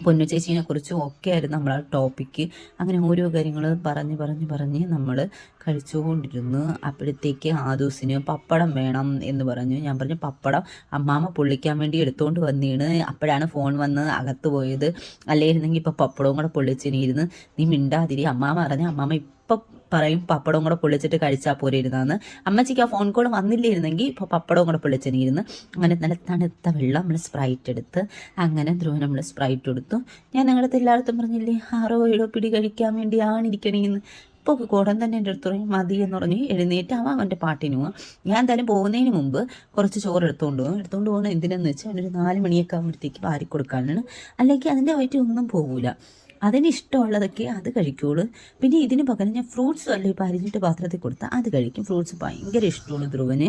പൊന്നു ചേച്ചീനെ കുറിച്ചും ഒക്കെ ആയിരുന്നു ആ ടോപ്പിക്ക് അങ്ങനെ ഓരോ കാര്യങ്ങൾ പറഞ്ഞ് പറഞ്ഞ് പറഞ്ഞ് നമ്മൾ കഴിച്ചുകൊണ്ടിരുന്നു. അപ്പോഴത്തേക്ക് ആദൂസിന് പപ്പടം വേണം എന്ന് പറഞ്ഞു. ഞാൻ പറഞ്ഞു പപ്പടം അമ്മാമ്മ പൊള്ളിക്കാൻ വേണ്ടി എടുത്തുകൊണ്ട് വന്നീണ്. അപ്പോഴാണ് ഫോൺ വന്ന് അകത്ത് പോയത്. അല്ലായിരുന്നെങ്കിൽ ഇപ്പോൾ പപ്പടവും കൂടെ പൊള്ളിച്ചിനിരുന്ന് നീ മിണ്ടാതിരി. അമ്മാമ്മ പറഞ്ഞു അമ്മാമ്മ ഇപ്പം പറയും പപ്പടവും കൂടെ പൊള്ളിച്ചിട്ട് കഴിച്ചാൽ പോരെ ഇരുന്നാന്ന്. അമ്മച്ചിക്ക് ആ ഫോൺ കോൾ വന്നില്ലായിരുന്നെങ്കിൽ ഇപ്പോൾ പപ്പടവും കൂടെ പൊള്ളിച്ചെനിരുന്ന് അങ്ങനെ നല്ല തണുത്ത വെള്ളം നമ്മൾ സ്പ്രൈറ്റ് എടുത്ത് അങ്ങനെ ധ്രുവ നമ്മൾ സ്പ്രൈറ്റ് കൊടുത്തു. ഞാൻ നിങ്ങളുടെ എല്ലായിടത്തും പറഞ്ഞില്ലേ ആറോ ഏഴോ പിടി കഴിക്കാൻ വേണ്ടിയാണ് ഇരിക്കണേന്ന്. ഇപ്പോൾ കൂടൻ തന്നെ എന്റെ അടുത്ത് പറയും മതി എന്ന് പറഞ്ഞ് എഴുന്നേറ്റ് അവൻ അവന്റെ പാട്ടിന് പോവാം. ഞാൻ എന്തായാലും പോകുന്നതിന് മുമ്പ് കുറച്ച് ചോറ് എടുത്തുകൊണ്ട് പോകും എടുത്തുകൊണ്ട് പോകണം എന്തിനാന്ന് വെച്ചാൽ ഒരു നാല് മണിയൊക്കെ ആകുമ്പോഴത്തേക്ക് വാരി കൊടുക്കാനാണ് അല്ലെങ്കിൽ അതിന്റെ വയറ്റിൽ ഒന്നും പോകില്ല അതിന് ഇഷ്ടമുള്ളതൊക്കെ അത് കഴിക്കുള്ളൂ. പിന്നെ ഇതിന് പകരം ഞാൻ ഫ്രൂട്ട്സ് വല്ല ഇപ്പോൾ അരിഞ്ഞിട്ട് പാത്രത്തിൽ കൊടുത്താൽ അത് കഴിക്കും. ഫ്രൂട്ട്സ് ഭയങ്കര ഇഷ്ടമാണ് ധ്രുവന്.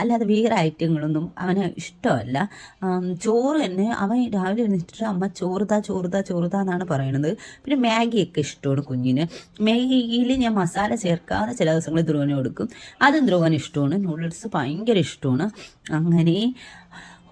അല്ലാതെ വേറെ ഐറ്റങ്ങളൊന്നും അവന് ഇഷ്ടമല്ല. ചോറ് തന്നെ അവൻ രാവിലെ എഴുന്നിട്ട് അമ്മ ചോറുതാ ചോറുതാ ചോറുതാ എന്നാണ് പറയണത്. പിന്നെ മാഗിയൊക്കെ ഇഷ്ടമാണ് കുഞ്ഞിന്. മാഗിയിൽ ഞാൻ മസാല ചേർക്കാതെ ചില ദിവസങ്ങളിൽ ധ്രുവനെ കൊടുക്കും. അതും ധ്രുവന് ഇഷ്ടമാണ്. നൂഡിൽസ് ഭയങ്കര ഇഷ്ടമാണ്. അങ്ങനെ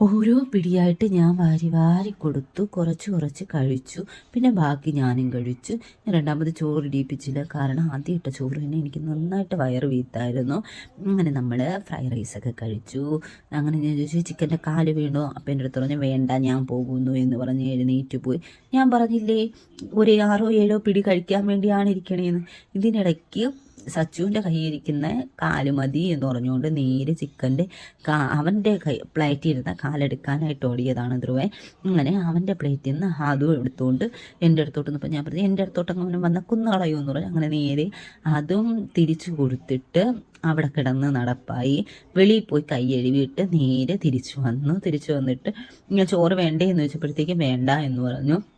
ഓരോ പിടിയായിട്ട് ഞാൻ വാരി വാരി കൊടുത്തു. കുറച്ച് കുറച്ച് കഴിച്ചു. പിന്നെ ബാക്കി ഞാനും കഴിച്ചു. ഞാൻ രണ്ടാമത് ചോറ് ഇടിയിപ്പിച്ചില്ല. കാരണം ആദ്യം ഇട്ട ചോറ് തന്നെ എനിക്ക് നന്നായിട്ട് വയറ് വീത്തായിരുന്നു. അങ്ങനെ നമ്മൾ ഫ്രൈ റൈസൊക്കെ കഴിച്ചു. അങ്ങനെ ഞാൻ ചോദിച്ചു ചിക്കന്റെ കാൽ വീണോ? അപ്പം എന്റെ അടുത്ത് പറഞ്ഞു വേണ്ട ഞാൻ പോകുന്നു എന്ന് പറഞ്ഞ് എഴുന്നേറ്റ് പോയി. ഞാൻ പറഞ്ഞില്ലേ ഒരു ആറോ ഏഴോ പിടി കഴിക്കാൻ വേണ്ടിയാണ് ഇരിക്കണേന്ന്. ഇതിനിടയ്ക്ക് സച്ചുവിന്റെ കൈ ഇരിക്കുന്ന കാലുമതി എന്ന് പറഞ്ഞുകൊണ്ട് നേരെ ചിക്കന്റെ കാ അവന്റെ കൈ പ്ലേറ്റിൽ ഇരുന്ന കാലെടുക്കാനായിട്ട് ഓടിയതാണ് ധ്രുവൻ. അങ്ങനെ അവന്റെ പ്ലേറ്റിൽ നിന്ന് അതും എടുത്തുകൊണ്ട് എന്റെ അടുത്തോട്ട് നിന്നപ്പോൾ ഞാൻ പറഞ്ഞു എന്റെ അടുത്തോട്ട് അങ്ങനെ വന്ന കുന്നുകളയുമെന്ന് പറഞ്ഞു. അങ്ങനെ നേരെ അതും തിരിച്ചു കൊടുത്തിട്ട് അവിടെ കിടന്ന് നടപ്പായി. വെളിയിൽ പോയി കൈ എഴുതിയിട്ട് നേരെ തിരിച്ചു വന്നു. തിരിച്ചു വന്നിട്ട് ചോറ് വേണ്ടേ? എന്ന് ചോദിച്ചപ്പോഴത്തേക്കും വേണ്ട എന്ന് പറഞ്ഞു.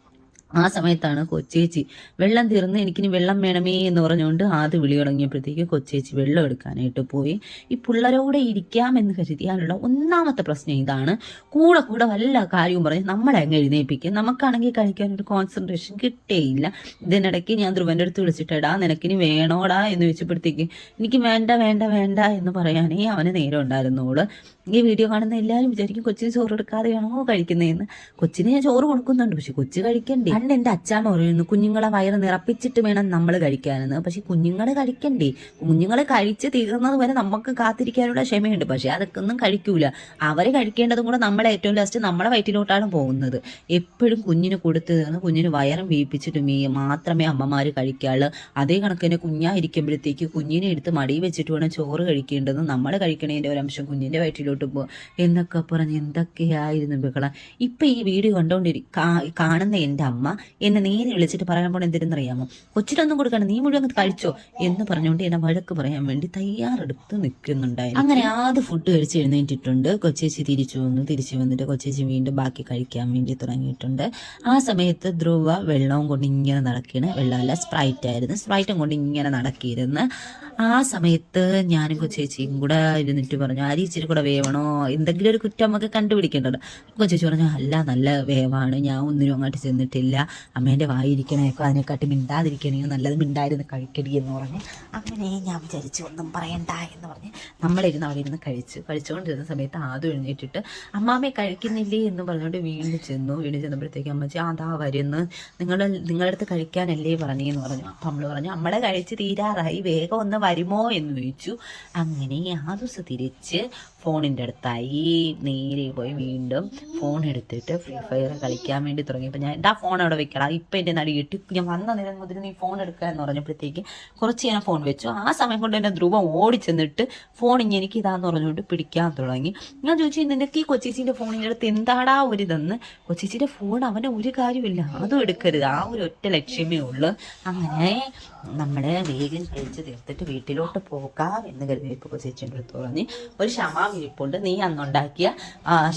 ആ സമയത്താണ് കൊച്ചേച്ചി വെള്ളം തീർന്ന് എനിക്കിനി വെള്ളം വേണമേ എന്ന് പറഞ്ഞുകൊണ്ട് ആദ്യം വിളി തുടങ്ങിയപ്പോഴത്തേക്ക് കൊച്ചേച്ചി വെള്ളം എടുക്കാനായിട്ട് പോയി. ഈ പിള്ളേരോടെ ഇരിക്കാമെന്ന് കരുതിയാലുള്ള ഒന്നാമത്തെ പ്രശ്നം ഇതാണ്. കൂടെ കൂടെ വല്ല കാര്യവും പറഞ്ഞ് നമ്മളെ അങ്ങ് എഴുന്നേൽപ്പിക്കും. നമുക്കാണെങ്കിൽ കഴിക്കാനൊരു കോൺസെൻട്രേഷൻ കിട്ടേയില്ല. ഇതിനിടയ്ക്ക് ഞാൻ ധ്രുവന്റെ അടുത്ത് വിളിച്ചിട്ടടാ നിനക്കിനി വേണോടാ എന്ന് വെച്ചപ്പോഴത്തേക്ക് എനിക്ക് വേണ്ട വേണ്ട വേണ്ട എന്ന് പറയാനേ അവന് നേരം ഉണ്ടായിരുന്നോൾ ഈ വീഡിയോ കാണുന്ന എല്ലാവരും വിചാരിക്കും കൊച്ചിന് ചോറ് എടുക്കാതെയാണോ കഴിക്കുന്നതെന്ന് കൊച്ചിന് ഞാൻ ചോറ് കൊടുക്കുന്നുണ്ട് പക്ഷെ കൊച്ചു കഴിക്കണ്ടേ. പണ്ട് എന്റെ അച്ഛാമ്മ പറയുന്നു കുഞ്ഞുങ്ങളെ വയറ് നിറപ്പിച്ചിട്ട് വേണം നമ്മൾ കഴിക്കാനെന്ന്. പക്ഷെ കുഞ്ഞുങ്ങൾ കഴിക്കണ്ടേ. കുഞ്ഞുങ്ങൾ കഴിച്ച് തീർന്നത് വരെ നമുക്ക് കാത്തിരിക്കാനുള്ള ക്ഷമയുണ്ട്. പക്ഷെ അതൊക്കെ ഒന്നും കഴിക്കൂല. അവർ കഴിക്കേണ്ടതും കൂടെ നമ്മളെ ഏറ്റവും ലാസ്റ്റ് നമ്മളെ വയറ്റിലോട്ടാണ് പോകുന്നത്. എപ്പോഴും കുഞ്ഞിന് കൊടുത്ത് തീർന്ന് കുഞ്ഞിന് വയറും വീപ്പിച്ചിട്ട് മീ മാത്രമേ അമ്മമാർ കഴിക്കാറുള്ളൂ അതേ കണക്കിന് കുഞ്ഞായിരിക്കുമ്പോഴത്തേക്ക് കുഞ്ഞിനെ എടുത്ത് മടി വെച്ചിട്ട് വേണം ചോറ് കഴിക്കേണ്ടത്. നമ്മൾ കഴിക്കണേന്റെ ഒരംശം അംശം കുഞ്ഞിന്റെ വയറ്റിലോട്ട് പോകും എന്നൊക്കെ പറഞ്ഞ് എന്തൊക്കെയായിരുന്നു ബഹളം. ഇപ്പം ഈ വീഡിയോ കണ്ടുകൊണ്ടിരി കാണുന്ന എന്റെ അമ്മ എന്നെ നേരെ വിളിച്ചിട്ട് പറയാൻ പോണ എന്തിരുന്നറിയാമോ? കൊച്ചിട്ടൊന്നും കൊടുക്കണം നീ മുഴുവൻ കഴിച്ചോ എന്ന് പറഞ്ഞുകൊണ്ട് എന്നെ വഴക്ക് പറയാൻ വേണ്ടി തയ്യാറെടുത്ത് നിൽക്കുന്നുണ്ടായിരുന്നു അങ്ങനെ ആദ്യ ഫുഡ് കഴിച്ച് എഴുന്നേറ്റിട്ടുണ്ട്. കൊച്ചേച്ചി തിരിച്ചു വന്നു. തിരിച്ചു വന്നിട്ട് കൊച്ചേച്ചി വീണ്ടും ബാക്കി കഴിക്കാൻ വേണ്ടി തുടങ്ങിയിട്ടുണ്ട്. ആ സമയത്ത് ധ്രുവ വെള്ളവും കൊണ്ട് ഇങ്ങനെ നടക്കുകയാണ് വെള്ളമല്ല സ്പ്രൈറ്റ് ആയിരുന്നു. സ്പ്രൈറ്റും കൊണ്ട് ഇങ്ങനെ നടക്കിയിരുന്ന് ആ സമയത്ത് ഞാനും കൊച്ചേച്ചിയും കൂടെ ഇരുന്നിട്ട് പറഞ്ഞു അരി ഇച്ചിരി കൂടെ വേവണോ എന്തെങ്കിലും ഒരു കുറ്റം നമുക്ക് കണ്ടുപിടിക്കേണ്ടത്. കൊച്ചേച്ചി പറഞ്ഞു അല്ല നല്ല വേവാണ്. ഞാൻ ഒന്നിനും അങ്ങോട്ട് ചെന്നിട്ടില്ല. അമ്മേന്റെ വായിരിക്കണേക്കോ അതിനെക്കാട്ടി മിണ്ടാതിരിക്കണേ. നല്ലത് മിണ്ടായിരുന്നു കഴിക്കടി എന്ന് പറഞ്ഞ്. അങ്ങനെ ഞാൻ വിചാരിച്ചു ഒന്നും പറയണ്ട എന്ന് പറഞ്ഞ് നമ്മളിരുന്ന് അവിടെ ഇരുന്ന് കഴിച്ചു കഴിച്ചുകൊണ്ടിരുന്ന സമയത്ത് ആദ്യം എഴുന്നേറ്റിട്ട് അമ്മാമ്മയെ കഴിക്കുന്നില്ലേ? എന്ന് പറഞ്ഞുകൊണ്ട് വീണ്ടും ചെന്നു. വീണ്ടും ചെന്നപ്പോഴത്തേക്ക് അമ്മച്ചി അതാ വരുന്നു. നിങ്ങൾ നിങ്ങളുടെ അടുത്ത് കഴിക്കാനല്ലേ പറഞ്ഞേന്ന് പറഞ്ഞു. അപ്പം നമ്മൾ പറഞ്ഞു നമ്മളെ കഴിച്ച് തീരാറായി. വേഗം ഒന്ന് വരുമോ? എന്ന് ചോദിച്ചു. അങ്ങനെ ആ ദിവസം തിരിച്ച് ഫോണിന്റെ അടുത്തായി നേരെ പോയി വീണ്ടും ഫോൺ എടുത്തിട്ട് ഫ്രീ ഫയർ കളിക്കാൻ വേണ്ടി തുടങ്ങിയപ്പോൾ ഞാൻ എന്താ ഫോൺ അവിടെ വെക്കണം ഇപ്പം എന്റെ നടി കിട്ടി. ഞാൻ വന്ന നേരം മുതൽ നീ ഫോൺ എടുക്കുക എന്ന് പറഞ്ഞപ്പോഴത്തേക്ക് കുറച്ച് ഞാൻ ഫോൺ വെച്ചു. ആ സമയം കൊണ്ട് എന്റെ ധ്രുവം ഓടി ചെന്നിട്ട് ഫോൺ ഇങ്ങനെ എനിക്ക് ഇതാന്ന് പറഞ്ഞുകൊണ്ട് പിടിക്കാൻ തുടങ്ങി. ഞാൻ ചോദിച്ചു നിനക്ക് ഈ കൊച്ചേച്ചീന്റെ ഫോണിന്റെ അടുത്ത് എന്താടാ ഒരു ഇതെന്ന് കൊച്ചിച്ചിന്റെ ഫോൺ അവന്റെ ഒരു കാര്യമില്ല അതും എടുക്കരുത്. ആ ഒരു ഒറ്റ ലക്ഷ്യമേ ഉള്ളൂ. അങ്ങനെ നമ്മൾ വേഗം കഴിച്ച് തീർത്തിട്ട് വീട്ടിലോട്ട് പോകാം എന്ന് കരുതി ഇപ്പോൾ കൊച്ചിച്ചിന്റെ അടുത്ത് പറഞ്ഞ് ഒരു ഷമാം നീ അന്നുണ്ടാക്കിയ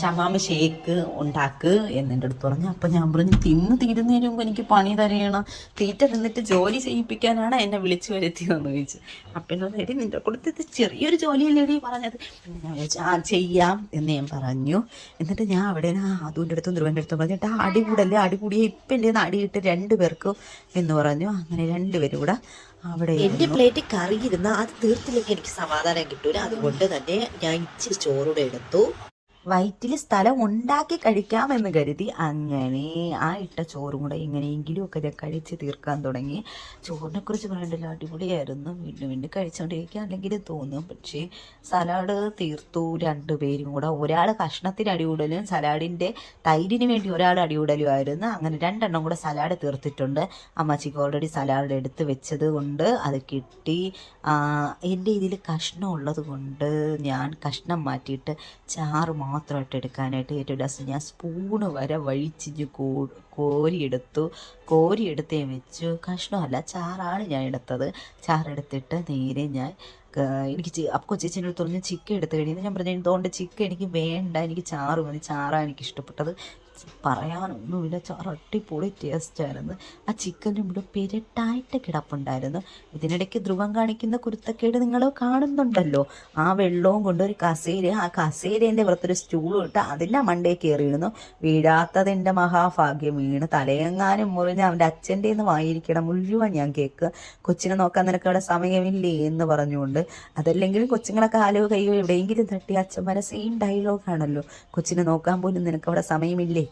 ഷമാം ഷേക്ക് ഉണ്ടാക്ക് എന്നെന്റെ അടുത്ത് പറഞ്ഞു. അപ്പം ഞാൻ പറഞ്ഞു തിന്ന് തീരുന്നതിന് മുമ്പ് എനിക്ക് പണി തരയണം തീറ്റ തിന്നിട്ട് ജോലി ചെയ്യിപ്പിക്കാനാണ് എന്നെ വിളിച്ചു വരുത്തിയതെന്ന് ചോദിച്ചു. അപ്പം എടി നിന്റെ കൊടുത്ത് ഇത് ചെറിയൊരു ജോലിയല്ലേടി പറഞ്ഞത്? ഞാൻ ചോദിച്ചു ആ ചെയ്യാം എന്ന് ഞാൻ പറഞ്ഞു. എന്നിട്ട് ഞാൻ അവിടെ ആ അതുവിന്റെ അടുത്തും ധ്രുവന്റെ അടുത്തും പറഞ്ഞു ആ അടി കൂടല്ലേ അടി ഇപ്പം എന്റെ അടി ഇട്ട് രണ്ട് പേർക്കും എന്ന് പറഞ്ഞു. അങ്ങനെ രണ്ടുപേരും കൂടെ അവിടെ എന്റെ പ്ലേറ്റ് കറിയിരുന്ന അത് തീർത്തില്ലെങ്കിൽ എനിക്ക് സമാധാനം കിട്ടൂല. അതുകൊണ്ട് തന്നെ ഞാൻ ഇച്ചിരി ചോറൂടെ എടുത്തു. വയറ്റിൽ സ്ഥലം ഉണ്ടാക്കി കഴിക്കാമെന്ന് കരുതി അങ്ങനെ ആ ഇട്ട ചോറും കൂടെ എങ്ങനെയെങ്കിലും ഒക്കെ ഞാൻ കഴിച്ച് തീർക്കാൻ തുടങ്ങി. ചോറിനെ കുറിച്ച് പറയണ്ടല്ലോ? അടിപൊളിയായിരുന്നു. വീണ്ടും വീണ്ടും കഴിച്ചുകൊണ്ടിരിക്കുക അല്ലെങ്കിൽ തോന്നും. പക്ഷേ സലാഡ് തീർത്തു രണ്ടുപേരും കൂടെ. ഒരാൾ കഷ്ണത്തിന് അടികൂടലും സലാഡിന്റെ തൈരിന് വേണ്ടി ഒരാൾ അടികൂടലുമായിരുന്നു അങ്ങനെ രണ്ടെണ്ണം കൂടെ സലാഡ് തീർത്തിട്ടുണ്ട്. അമ്മച്ചിക്ക് ഓൾറെഡി സലാഡ് എടുത്ത് വെച്ചത് കൊണ്ട് അത് കിട്ടി. എന്റെ ഇതിൽ കഷ്ണം ഉള്ളത് കൊണ്ട് ഞാൻ കഷ്ണം മാറ്റിയിട്ട് ചാറ് മാത്രമായിട്ട് എടുക്കാനായിട്ട് ഏറ്റവും ലാസ്റ്റ് ഞാൻ സ്പൂണ് വരെ വഴിച്ചിഞ്ഞ് കോ കോരിയെടുത്തു. ഞാൻ വെച്ചു. കഷ്ണമല്ല ചാറാണ് ഞാൻ എടുത്തത്. ചാറെടുത്തിട്ട് നേരെ ഞാൻ എനിക്ക് അപ്പോൾ കൊച്ചിച്ചിന്റെ അടുത്ത് പറഞ്ഞു ചിക്കൻ എടുത്ത് കഴിഞ്ഞാൽ ഞാൻ പറഞ്ഞു എന്തുകൊണ്ട് ചിക്കൻ എനിക്ക് വേണ്ട എനിക്ക് ചാറ് മതി. ചാറാണ് എനിക്ക് ഇഷ്ടപ്പെട്ടത്. പറയാനൊന്നുമില്ല. ചറട്ടിപ്പൊളി ടേസ്റ്റ് ആയിരുന്നു. ആ ചിക്കന്റെ ഇവിടെ പെരട്ടായിട്ട് കിടപ്പുണ്ടായിരുന്നു. ഇതിനിടയ്ക്ക് ധ്രുവം കാണിക്കുന്ന കുരുത്തക്കേട് നിങ്ങൾ കാണുന്നുണ്ടല്ലോ. ആ വെള്ളവും കൊണ്ട് ഒരു കസേര ആ കസേരേന്റെ പുറത്തൊരു സ്റ്റൂളും ഇട്ട് അതിന്റെ മണ്ടേ കയറിയിരുന്നു. വീഴാത്തതിന്റെ മഹാഭാഗ്യം വീണ് തലയെങ്ങാനും മുറിഞ്ഞ് അവന്റെ അച്ഛന്റെ നിന്ന് വായിരിക്കണം മുഴുവൻ ഞാൻ കേക്ക്. കൊച്ചിനെ നോക്കാൻ നിനക്ക് അവിടെ സമയമില്ലേ എന്ന് പറഞ്ഞുകൊണ്ട്. അതല്ലെങ്കിൽ കൊച്ചുങ്ങളെ കാലോ കൈയോ എവിടെയെങ്കിലും തട്ടി അച്ഛന്മാരെ സെയിം ഡയലോഗാണല്ലോ കൊച്ചിനെ നോക്കാൻ പോലും നിനക്ക് അവിടെ സമയമില്ലേ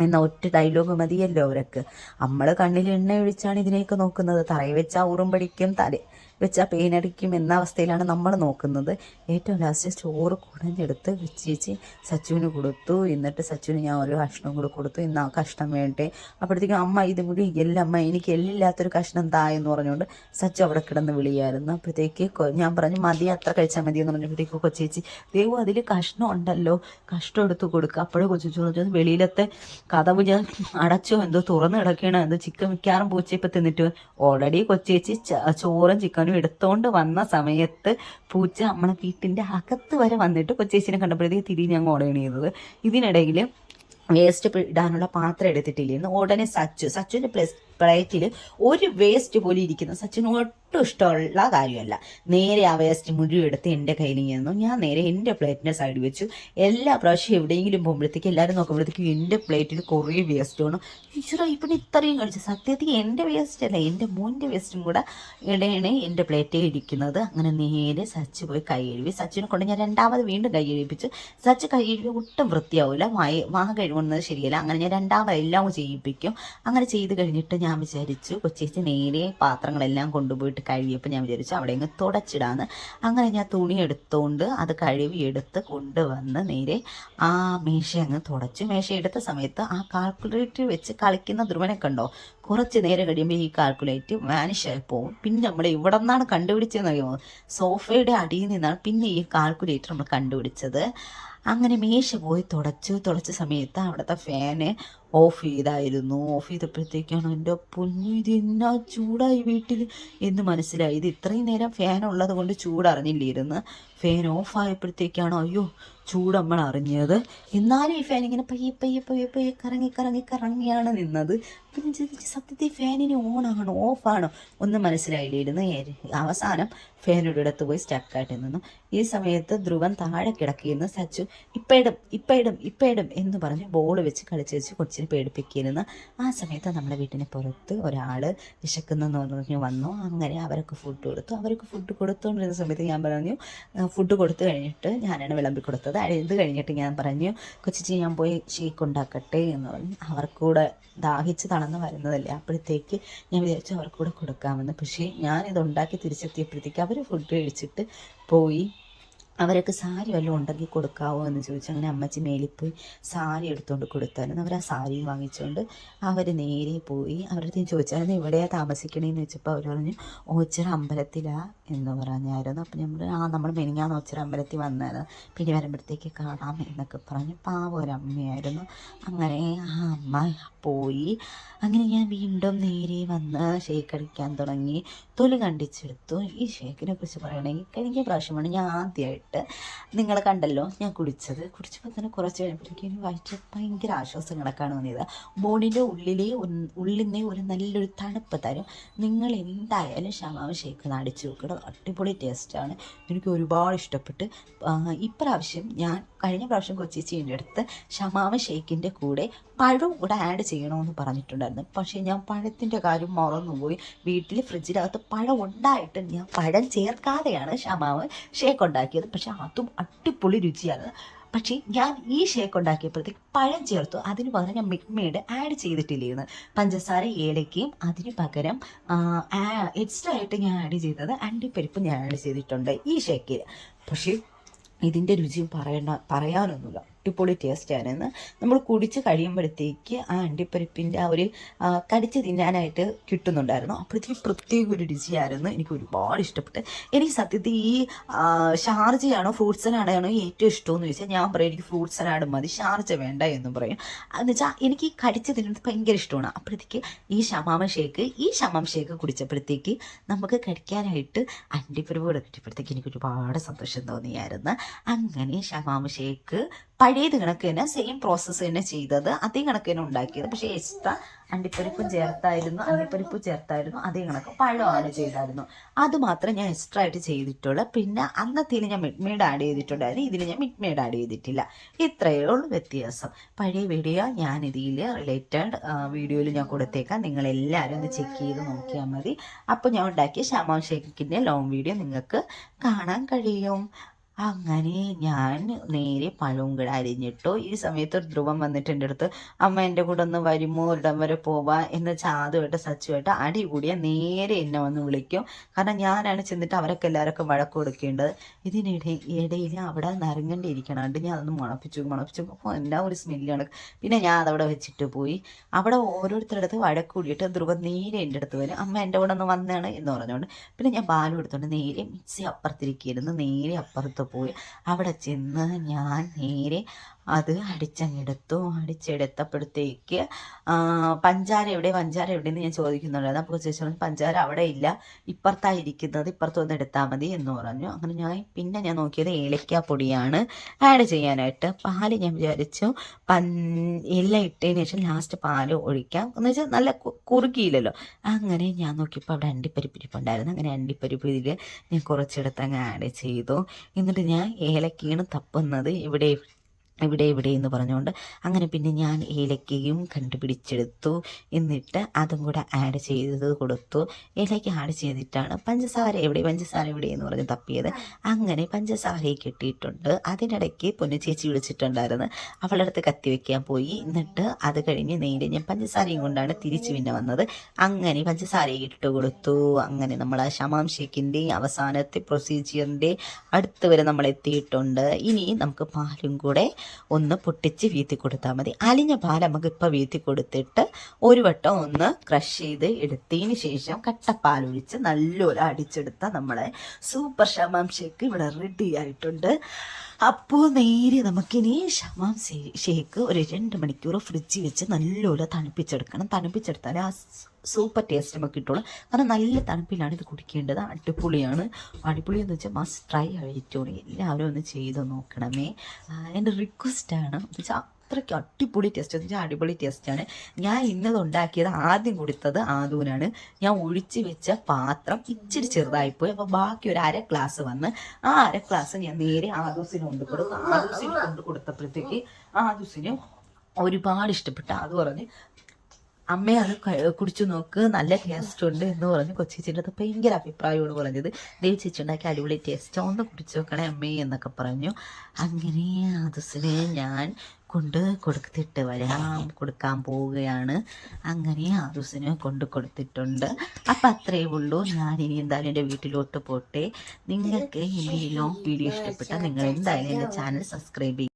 എന്ന ഒറ്റ ഡയലോഗ് മതിയല്ലോ അവരൊക്കെ. നമ്മൾ കണ്ണിൽ എണ്ണ ഒഴിച്ചാണ് ഇതിനെയൊക്കെ നോക്കുന്നത്. തറയിൽ വെച്ചാൽ ഉറുമ്പടിക്കും തല വെച്ചാൽ പെയിനടിക്കും എന്ന അവസ്ഥയിലാണ് നമ്മൾ നോക്കുന്നത്. ഏറ്റവും ലാസ്റ്റ് ചോറ് കുടഞ്ഞെടുത്ത് വെച്ചേച്ച് വെച്ച് സച്ചുവിന് കൊടുത്തു. എന്നിട്ട് സച്ചുവിന് ഞാൻ ഒരു കഷ്ണം കൂടെ കൊടുത്തു. ഇന്ന് ആ കഷ്ണം വേണ്ടേ? അപ്പോഴത്തേക്കും അമ്മ ഇത് മുടി എല്ലമ്മ എനിക്ക് എല്ലില്ലാത്തൊരു കഷ്ണം താ എന്ന് പറഞ്ഞുകൊണ്ട് സച്ചു അവിടെ കിടന്ന് വിളിയായിരുന്നു. അപ്പോഴത്തേക്ക് ഞാൻ പറഞ്ഞു മതി അത്ര കഴിച്ചാൽ മതി എന്ന് പറഞ്ഞപ്പോഴത്തേക്ക് കൊച്ചേച്ചി ദൈവം അതിൽ കഷ്ണം ഉണ്ടല്ലോ. കഷ്ണം എടുത്ത് കൊടുക്കുക അപ്പോഴും കൊച്ചു ചോദിച്ചത് വെളിയിലത്തെ കഥവ് ഞാൻ അടച്ചോ? എന്തോ തുറന്ന് കിടക്കണോ എന്തോ ചിക്കൻ മിക്കാറും പൂച്ച തിന്നിട്ട് ഓൾറെഡി കൊച്ചേച്ചി ചോറും ചിക്കനും എടുത്തോണ്ട് വന്ന സമയത്ത് പൂച്ച നമ്മളെ വീട്ടിന്റെ അകത്ത് വരെ വന്നിട്ട് കൊച്ചേച്ചിനെ കണ്ടപ്പോഴത്തേക്ക് തിരിഞ്ഞ് അങ്ങ് ഓടയാണ് ചെയ്തത്. ഇതിനിടയിൽ വേസ്റ്റ് ഇടാനുള്ള പാത്രം എടുത്തിട്ടില്ലായിരുന്നു ഉടനെ സച്ചു. സച്ചുവിന്റെ പ്ലസ് പ്ലേറ്റിൽ ഒരു വേസ്റ്റ് പോലും ഇരിക്കുന്ന. സച്ചിന് ഒട്ടും ഇഷ്ടമുള്ള കാര്യമല്ല. നേരെ ആ വേസ്റ്റ് മുഴുവൻ എടുത്ത് എന്റെ കയ്യിൽ നിന്നു. ഞാൻ നേരെ എന്റെ പ്ലേറ്റിന്റെ സൈഡ് വെച്ചു. എല്ലാ പ്രാവശ്യം എവിടെയെങ്കിലും പോകുമ്പോഴത്തേക്ക് എല്ലാവരും നോക്കുമ്പോഴത്തേക്കും എന്റെ പ്ലേറ്റിൽ കുറേ വേസ്റ്റ് വേണം ഈശ്വര ഇപ്പം ഇത്രയും കഴിച്ചു. സത്യത്തിൽ എന്റെ വേസ്റ്റ് അല്ല എന്റെ മോന്റെ വേസ്റ്റും കൂടെ ഇടയാണ് എന്റെ പ്ലേറ്റിൽ ഇരിക്കുന്നത്. അങ്ങനെ നേരെ സച്ച് പോയി കൈ കഴുകി. സച്ചിനെ കൊണ്ട് ഞാൻ രണ്ടാമത് വീണ്ടും കൈ കഴുകിപ്പിച്ചു. സച്ച് കൈ കഴുകി ഒട്ടും വൃത്തിയാവില്ല വായ വാ കഴിവുന്നത് ശരിയല്ല. അങ്ങനെ ഞാൻ രണ്ടാമത് എല്ലാം ചെയ്യിപ്പിക്കും. അങ്ങനെ ചെയ്ത് കഴിഞ്ഞിട്ട് ഞാൻ വിചാരിച്ചു കൊച്ചേച്ചി നേരെ പാത്രങ്ങളെല്ലാം കൊണ്ടുപോയിട്ട് കഴുകിയപ്പോൾ ഞാൻ വിചാരിച്ചു അവിടെ അങ്ങ് തുടച്ചിടാന്ന്. അങ്ങനെ ഞാൻ തുണി എടുത്തുകൊണ്ട് അത് കഴുകി എടുത്ത് കൊണ്ടുവന്ന് നേരെ ആ മേശ അങ്ങ് തുടച്ചു. മേശ എടുത്ത സമയത്ത് ആ കാൽക്കുലേറ്റർ വെച്ച് കളിക്കുന്ന ധ്രുവനൊക്കെ ഉണ്ടോ കുറച്ച് നേരം കഴിയുമ്പോൾ ഈ കാൽക്കുലേറ്റ് വാനിഷായി പോകും പിന്നെ നമ്മൾ ഇവിടെ നിന്നാണ് കണ്ടുപിടിച്ചതെന്ന് അറിയുമോ സോഫയുടെ അടിയിൽ നിന്നാണ് പിന്നെ ഈ കാൽക്കുലേറ്റർ നമ്മൾ കണ്ടുപിടിച്ചത്. അങ്ങനെ മേശ പോയി തുടച്ചു. തുടച്ച സമയത്ത് അവിടുത്തെ ഫാന് ഓഫ് ചെയ്തായിരുന്നു. ഓഫ് ചെയ്തപ്പോഴത്തേക്കാണ് എന്റെ പൊന്നു ഇത് എന്നാ ചൂടായി വീട്ടിൽ എന്ന് മനസ്സിലായി. ഇത് ഇത്രയും നേരം ഫാൻ ഉള്ളത് കൊണ്ട് ചൂടറിഞ്ഞില്ലായിരുന്നു. ഫാൻ ഓഫ് ആയപ്പോഴത്തേക്കാണ് അയ്യോ ചൂട് നമ്മൾ അറിഞ്ഞത്. എന്നാലും ഈ ഫാൻ ഇങ്ങനെ പയ്യെ പയ്യെ പയ്യെ പയ്യെ കറങ്ങി കറങ്ങി കറങ്ങിയാണ് നിന്നത്. പിന്നെ ചോദിച്ചു സത്യത്തിൽ ഫാനിന് ഓണാണോ ഓഫാണോ ഒന്നും മനസ്സിലായില്ലായിരുന്നു. അവസാനം ഫാനൊരു ഇടത്ത് പോയി സ്റ്റക്കായിട്ട് നിന്നു. ഈ സമയത്ത് ധ്രുവൻ താഴെ കിടക്കിയെന്ന് സച്ചു ഇപ്പയിടും ഇപ്പയിടും ഇപ്പയിടും എന്ന് പറഞ്ഞ് ബോൾ വെച്ച് കളിച്ച് വെച്ച് കൊച്ചിനെ പേടിപ്പിക്കിയിരുന്നു ആ സമയത്ത് നമ്മുടെ വീട്ടിന് പുറത്ത് ഒരാൾ വിശക്കുന്നെന്ന് പറഞ്ഞു വന്നു. അങ്ങനെ അവർക്ക് ഫുഡ് കൊടുത്തു. അവർക്ക് ഫുഡ് കൊടുത്തുകൊണ്ടിരുന്ന സമയത്ത് ഞാൻ പറഞ്ഞു ഫുഡ് കൊടുത്തു കഴിഞ്ഞിട്ട് ഞാനാണ് വിളമ്പി കൊടുത്തത്. അത് കഴിഞ്ഞിട്ട് ഞാൻ പറഞ്ഞു കൊച്ചിച്ചി ഞാൻ പോയി ഷേക്ക് ഉണ്ടാക്കട്ടെ എന്ന് പറഞ്ഞു. അവർക്കൂടെ ദാഹിച്ച് തളർന്ന് വരുന്നതല്ലേ. അപ്പോഴത്തേക്ക് ഞാൻ വിചാരിച്ചു അവർക്കൂടെ കൊടുക്കാമെന്ന്. പക്ഷേ ഞാനിത് ഉണ്ടാക്കി തിരിച്ചെത്തിയപ്പോഴത്തേക്ക് അവർ ഫുഡ് കഴിച്ചിട്ട് പോയി. അവരൊക്കെ സാരി വല്ലതും ഉണ്ടെങ്കിൽ കൊടുക്കാവോ എന്ന് ചോദിച്ചു. അങ്ങനെ അമ്മച്ചി മേലിൽ പോയി സാരി എടുത്തുകൊണ്ട് കൊടുത്തായിരുന്നു. അവർ ആ സാരി വാങ്ങിച്ചുകൊണ്ട് അവർ നേരെ പോയി. അവരുടെ ചോദിച്ചായിരുന്നു ഇവിടെയാണ് താമസിക്കണേന്ന്? വെച്ചപ്പോൾ അവർ പറഞ്ഞു ഓച്ചിറ അമ്പലത്തിലാ. എന്ന് പറഞ്ഞായിരുന്നു. അപ്പം നമ്മൾ ആ നമ്മൾ മെനിങ്ങാന്ന് വെച്ചൊരു അമ്പലത്തിൽ വന്നായിരുന്നു പിന്നെ വരുമ്പോഴത്തേക്ക് കാണാം എന്നൊക്കെ പറഞ്ഞ് പാവം ഒരമ്മയായിരുന്നു. അങ്ങനെ ആ അമ്മ പോയി. അങ്ങനെ ഞാൻ വീണ്ടും നേരെ വന്ന് ഷേക്ക് അടിക്കാൻ തുടങ്ങി. തൊലി കണ്ടിച്ചെടുത്തു. ഈ ഷേക്കിനെ കുറിച്ച് പറയണമെങ്കിൽ കഴിഞ്ഞ പ്രാവശ്യമാണ് ഞാൻ ആദ്യമായിട്ട് നിങ്ങൾ കണ്ടല്ലോ ഞാൻ കുടിച്ചത്. കുടിച്ചപ്പോൾ തന്നെ കുറച്ച് കഴിഞ്ഞപ്പോഴേക്കും എനിക്ക് വയറ്റിൽ ഭയങ്കര ആശ്വാസങ്ങളൊക്കെയാണ് തോന്നിയത് ബോഡിന്റെ ഉള്ളിലെ ഉള്ളിൽ നിന്ന് ഒരു നല്ലൊരു തണുപ്പ് തരും. നിങ്ങൾ എന്തായാലും ഷമാവ് ഷേക്ക് അടിച്ചു നോക്കണം അടിപൊളി ടേസ്റ്റാണ്. എനിക്ക് ഒരുപാട് ഇഷ്ടപ്പെട്ട് ഇപ്രാവശ്യം ഞാൻ കഴിഞ്ഞ പ്രാവശ്യം കൊച്ചിച്ചീന്റെ അടുത്ത് ഷമാമ ഷേക്കിന്റെ കൂടെ പഴം കൂടെ ആഡ് ചെയ്യണമെന്ന് പറഞ്ഞിട്ടുണ്ടായിരുന്നു. പക്ഷേ ഞാൻ പഴത്തിന്റെ കാര്യം മറന്നുപോയി. വീട്ടിൽ ഫ്രിഡ്ജിനകത്ത് പഴം ഉണ്ടായിട്ട് ഞാൻ പഴം ചേർക്കാതെയാണ് ഷമാവ് ഷേക്ക് ഉണ്ടാക്കിയത്. പക്ഷേ അതും അടിപൊളി രുചിയാണ്. പക്ഷേ ഞാൻ ഈ ഷേക്ക് ഉണ്ടാക്കിയപ്പോഴത്തേക്ക് പഴം ചേർത്തു. അതിന് പകരം ഞാൻ മിൽക്ക് ആഡ് ചെയ്തിട്ടില്ലായിരുന്നു. പഞ്ചസാര ഏലക്കയും അതിന് പകരം എക്സ്ട്രാ ആയിട്ട് ഞാൻ ആഡ് ചെയ്തത് അണ്ടിപ്പരിപ്പ് ഞാൻ ആഡ് ചെയ്തിട്ടുണ്ട് ഈ ഷേക്കിൽ പക്ഷേ ഇതിന്റെ രുചിയും പറയണ്ട പറയാനൊന്നുമില്ല. അടിപൊളി ടേസ്റ്റായിരുന്നു നമ്മൾ കുടിച്ച് കഴിയുമ്പോഴത്തേക്ക് ആ അണ്ടിപ്പരിപ്പിന്റെ ആ ഒരു കടിച്ച് തിന്നാനായിട്ട് കിട്ടുന്നുണ്ടായിരുന്നു. അപ്പോഴത്തേക്ക് പ്രത്യേക ഒരു രുചിയായിരുന്നു എനിക്ക് ഒരുപാട് ഇഷ്ടപ്പെട്ട്. എനിക്ക് സത്യത്തിൽ ഈ ഷാർജയാണോ ഫ്രൂട്ട്സിനാണോ ഏറ്റവും ഇഷ്ടമെന്ന് ചോദിച്ചാൽ ഞാൻ പറയും എനിക്ക് ഫ്രൂട്ട്സിനാണ് മതി ഷാർജ വേണ്ട എന്ന് പറയും. എന്ന് വെച്ചാൽ എനിക്ക് കടിച്ച് തിന്നുന്നത് ഭയങ്കര ഇഷ്ടമാണ്. അപ്പോഴത്തേക്ക് ഈ ഷമാമ ഷേക്ക് ഈ ഷമാം ഷേക്ക് കുടിച്ചപ്പോഴത്തേക്ക് നമുക്ക് കഴിക്കാനായിട്ട് അണ്ടിപ്പരിപ്പ് കൂടെ കിട്ടിയപ്പോഴത്തേക്ക് എനിക്ക് ഒരുപാട് സന്തോഷം തോന്നിയായിരുന്നു. അങ്ങനെ ഷമാമ ഷേക്ക് പഴയത് കണക്ക് തന്നെ സെയിം പ്രോസസ്സ് തന്നെ ചെയ്തത്. അതേ കണക്ക് തന്നെ ഉണ്ടാക്കിയത്. പക്ഷേ എക്സ്ട്രാ അണ്ടിപ്പരിപ്പ് ചേർത്തായിരുന്നു അണ്ടിപ്പരിപ്പ് ചേർത്തായിരുന്നു അതേ കണക്ക്. പഴമാണ് ചെയ്തായിരുന്നു. അത് മാത്രം ഞാൻ എക്സ്ട്രാ ആയിട്ട് ചെയ്തിട്ടുള്ളൂ. പിന്നെ അന്നത്തേൽ ഞാൻ മിഡ്മേഡ് ആഡ് ചെയ്തിട്ടുണ്ടായിരുന്നു. ഇതിൽ ഞാൻ മിഡ്മേഡ് ആഡ് ചെയ്തിട്ടില്ല. ഇത്രയേ ഉള്ളൂ വ്യത്യാസം. പഴയ വീഡിയോ ഞാൻ ഇതിൽ റിലേറ്റഡ് വീഡിയോയിൽ ഞാൻ കൊടുത്തേക്കാം. നിങ്ങൾ എല്ലാവരും ഒന്ന് ചെക്ക് ചെയ്ത് നോക്കിയാൽ മതി. അപ്പോൾ ഞാൻ ഉണ്ടാക്കിയ ഷമാം ഷേഖിന്റെ ലോങ് വീഡിയോ നിങ്ങൾക്ക് കാണാൻ കഴിയും. അങ്ങനെ ഞാൻ നേരെ പഴവും കൂടെ അരിഞ്ഞിട്ടു ഈ സമയത്ത് ഒരു ധ്രുവം വന്നിട്ട് എന്റെ അടുത്ത് അമ്മ എന്റെ കൂടെ ഒന്ന് വരുമോ? ഒരിടം വരെ പോവാ. എന്ന് ചാതുമായിട്ട് സച്ചുമായിട്ട് അടി കൂടിയ നേരെ എന്നെ വന്ന് വിളിക്കും. കാരണം ഞാനാണ് ചെന്നിട്ട് അവരൊക്കെ എല്ലാവർക്കും വഴക്ക് കൊടുക്കേണ്ടത്. ഇതിനിടെ ഇടയിൽ അവിടെ നരങ്ങണ്ടിരിക്കണം അതുകൊണ്ട് ഞാൻ അതൊന്ന് മുളപ്പിച്ചു മുളപ്പിച്ചു. എന്നാ ഒരു സ്മെല്ലാണ് പിന്നെ ഞാൻ അതവിടെ വെച്ചിട്ട് പോയി. അവിടെ ഓരോരുത്തരുടെ അടുത്ത് വഴക്ക് കൂടിയിട്ട് ധ്രുവം നേരെ എന്റെ അടുത്ത് വരും. അമ്മ എന്റെ കൂടെ ഒന്ന് വന്നാണ് എന്ന് പറഞ്ഞുകൊണ്ട്. പിന്നെ ഞാൻ ബാലും എടുത്തുകൊണ്ട് നേരെ മിക്സി അപ്പുറത്തിരിക്കുന്നു നേരെ അപ്പുറത്ത് പോയി. അവിടെ ചെന്ന് ഞാൻ നേരെ അത് അടിച്ചങ്ങെടുത്തു. അടിച്ചെടുത്തപ്പോഴത്തേക്ക് പഞ്ചാര എവിടെ? പഞ്ചാര എവിടെയെന്ന് ഞാൻ ചോദിക്കുന്നുണ്ടായിരുന്നു അപ്പോൾ ചേച്ചി പഞ്ചാര അവിടെ ഇല്ല ഇപ്പുറത്താണ് ഇരിക്കുന്നത് ഇപ്പുറത്ത് വന്ന് എടുത്താൽ മതി എന്ന് പറഞ്ഞു. അങ്ങനെ ഞാൻ പിന്നെ ഞാൻ നോക്കിയത് ഏലക്ക പൊടിയാണ് ആഡ് ചെയ്യാനായിട്ട്. പാൽ ഞാൻ വിചാരിച്ചു പൻ എല്ലാം ഇട്ടതിന് ശേഷം ലാസ്റ്റ് പാൽ ഒഴിക്കാം. എന്ന് വെച്ചാൽ നല്ല കുറുകിയില്ലല്ലോ. അങ്ങനെ ഞാൻ നോക്കിയപ്പോൾ അവിടെ അണ്ടിപ്പരിപ്പിരിപ്പുണ്ടായിരുന്നു അങ്ങനെ അണ്ടിപ്പരിപ്പ് ഇതിൽ ഞാൻ കുറച്ചെടുത്ത് അങ്ങ് ആഡ് ചെയ്തു. എന്നിട്ട് ഞാൻ ഏലക്കയാണ് തപ്പുന്നത്. ഇവിടെ ഇവിടെ ഇവിടെ എന്ന് പറഞ്ഞുകൊണ്ട് അങ്ങനെ പിന്നെ ഞാൻ ഏലക്കയും കണ്ടുപിടിച്ചെടുത്തു. എന്നിട്ട് അതും കൂടെ ആഡ് ചെയ്തത് കൊടുത്തു. ഏലക്ക ആഡ് ചെയ്തിട്ടാണ് പഞ്ചസാര എവിടെ പഞ്ചസാര എവിടെ എന്ന് പറഞ്ഞ് തപ്പിയത്. അങ്ങനെ പഞ്ചസാരയെ കിട്ടിയിട്ടുണ്ട്. അതിനിടയ്ക്ക് പൊന്നു ചേച്ചി വിളിച്ചിട്ടുണ്ടായിരുന്നു. അവളുടെ അടുത്ത് കത്തി വെക്കാൻ പോയി. എന്നിട്ട് അത് കഴിഞ്ഞ് നേരെ ഞാൻ പഞ്ചസാരയും കൊണ്ടാണ് തിരിച്ചു പിന്നെ വന്നത്. അങ്ങനെ പഞ്ചസാര ഇട്ട് കൊടുത്തു. അങ്ങനെ നമ്മൾ ആ ഷമാം ഷേക്കിന്റെ അവസാനത്തെ പ്രൊസീജിയറിന്റെ അടുത്ത് വരെ നമ്മൾ എത്തിയിട്ടുണ്ട്. ഇനി നമുക്ക് പാലും കൂടെ ഒന്ന് പൊട്ടിച്ച് വീത്തി കൊടുത്താൽ മതി. അലിഞ്ഞ പാൽ നമുക്ക് ഇപ്പോൾ വീത്തി കൊടുത്തിട്ട് ഒരു വട്ടം ഒന്ന് ക്രഷ് ചെയ്ത് എടുത്തതിന് ശേഷം കട്ടപ്പാൽ ഒഴിച്ച് നല്ലപോലെ അടിച്ചെടുത്ത നമ്മളെ സൂപ്പർ ഷമാം ഷേക്ക് ഇവിടെ റെഡി ആയിട്ടുണ്ട്. അപ്പോൾ നേരെ നമുക്കിനി ഷമാം ഷേക്ക് ഒരു രണ്ട് മണിക്കൂർ ഫ്രിഡ്ജിൽ വെച്ച് നല്ലപോലെ തണുപ്പിച്ചെടുക്കണം. തണുപ്പിച്ചെടുത്താൽ ആ സൂപ്പർ ടേസ്റ്റ് നമുക്ക് കിട്ടുള്ളൂ. കാരണം നല്ല തണുപ്പിലാണ് ഇത് കുടിക്കേണ്ടത്. അടിപൊളിയാണ്. അടിപൊളി എന്ന് വെച്ചാൽ മസ്റ്റ് ട്രൈ ആയിട്ടുള്ളൂ എല്ലാവരും ഒന്ന് ചെയ്ത് നോക്കണമേ. എന്റെ റിക്വസ്റ്റാണ് എന്ന് വെച്ചാൽ അത്രയ്ക്ക് അടിപൊളി ടേസ്റ്റ് എന്ന് വെച്ചാൽ അടിപൊളി ടേസ്റ്റാണ് ഞാൻ ഇന്നത് ഉണ്ടാക്കിയത് ആദ്യം കൊടുത്തത് ആദൂനാണ്. ഞാൻ ഒഴിച്ചു വെച്ച പാത്രം ഇച്ചിരി ചെറുതായിപ്പോയി. അപ്പോൾ ബാക്കി ഒരു അര ഗ്ലാസ് വന്ന് ആ അര ഗ്ലാസ് ഞാൻ നേരെ ആദൂസിന് കൊണ്ട് കൊടുത്തു ആദൂസിന് കൊണ്ട് കൊടുത്തപ്പോഴത്തേക്ക് ആദൂസിന് ഒരുപാട് ഇഷ്ടപ്പെട്ട അത് പറഞ്ഞ് അമ്മ അത് കുടിച്ചു നോക്ക്. നല്ല ടേസ്റ്റ് ഉണ്ട് എന്ന് പറഞ്ഞ് കൊച്ചേച്ചിന്റെ അത് ഭയങ്കര അഭിപ്രായമാണ് പറഞ്ഞത്. ദൈവ ചേച്ചി ഉണ്ടാക്കിയ അടിപൊളി ടേസ്റ്റ് ഒന്ന് കുടിച്ചു നോക്കണേ അമ്മേ എന്നൊക്കെ പറഞ്ഞു. അങ്ങനെ അതുസിനെ ഞാൻ കൊണ്ട് കൊടുത്തിട്ട് വരാം. കൊടുക്കാൻ പോവുകയാണ്. അങ്ങനെ ആദൂസിന് കൊണ്ട് കൊടുത്തിട്ടുണ്ട്. അപ്പം അത്രയേ ഉള്ളൂ. ഞാൻ ഇനി എന്തായാലും എന്റെ വീട്ടിലോട്ട് പോട്ടെ. നിങ്ങൾക്ക് ലോങ് വീഡിയോ ഇഷ്ടപ്പെട്ടാൽ നിങ്ങൾ എന്തായാലും എന്റെ ചാനൽ സബ്സ്ക്രൈബ് ചെയ്യും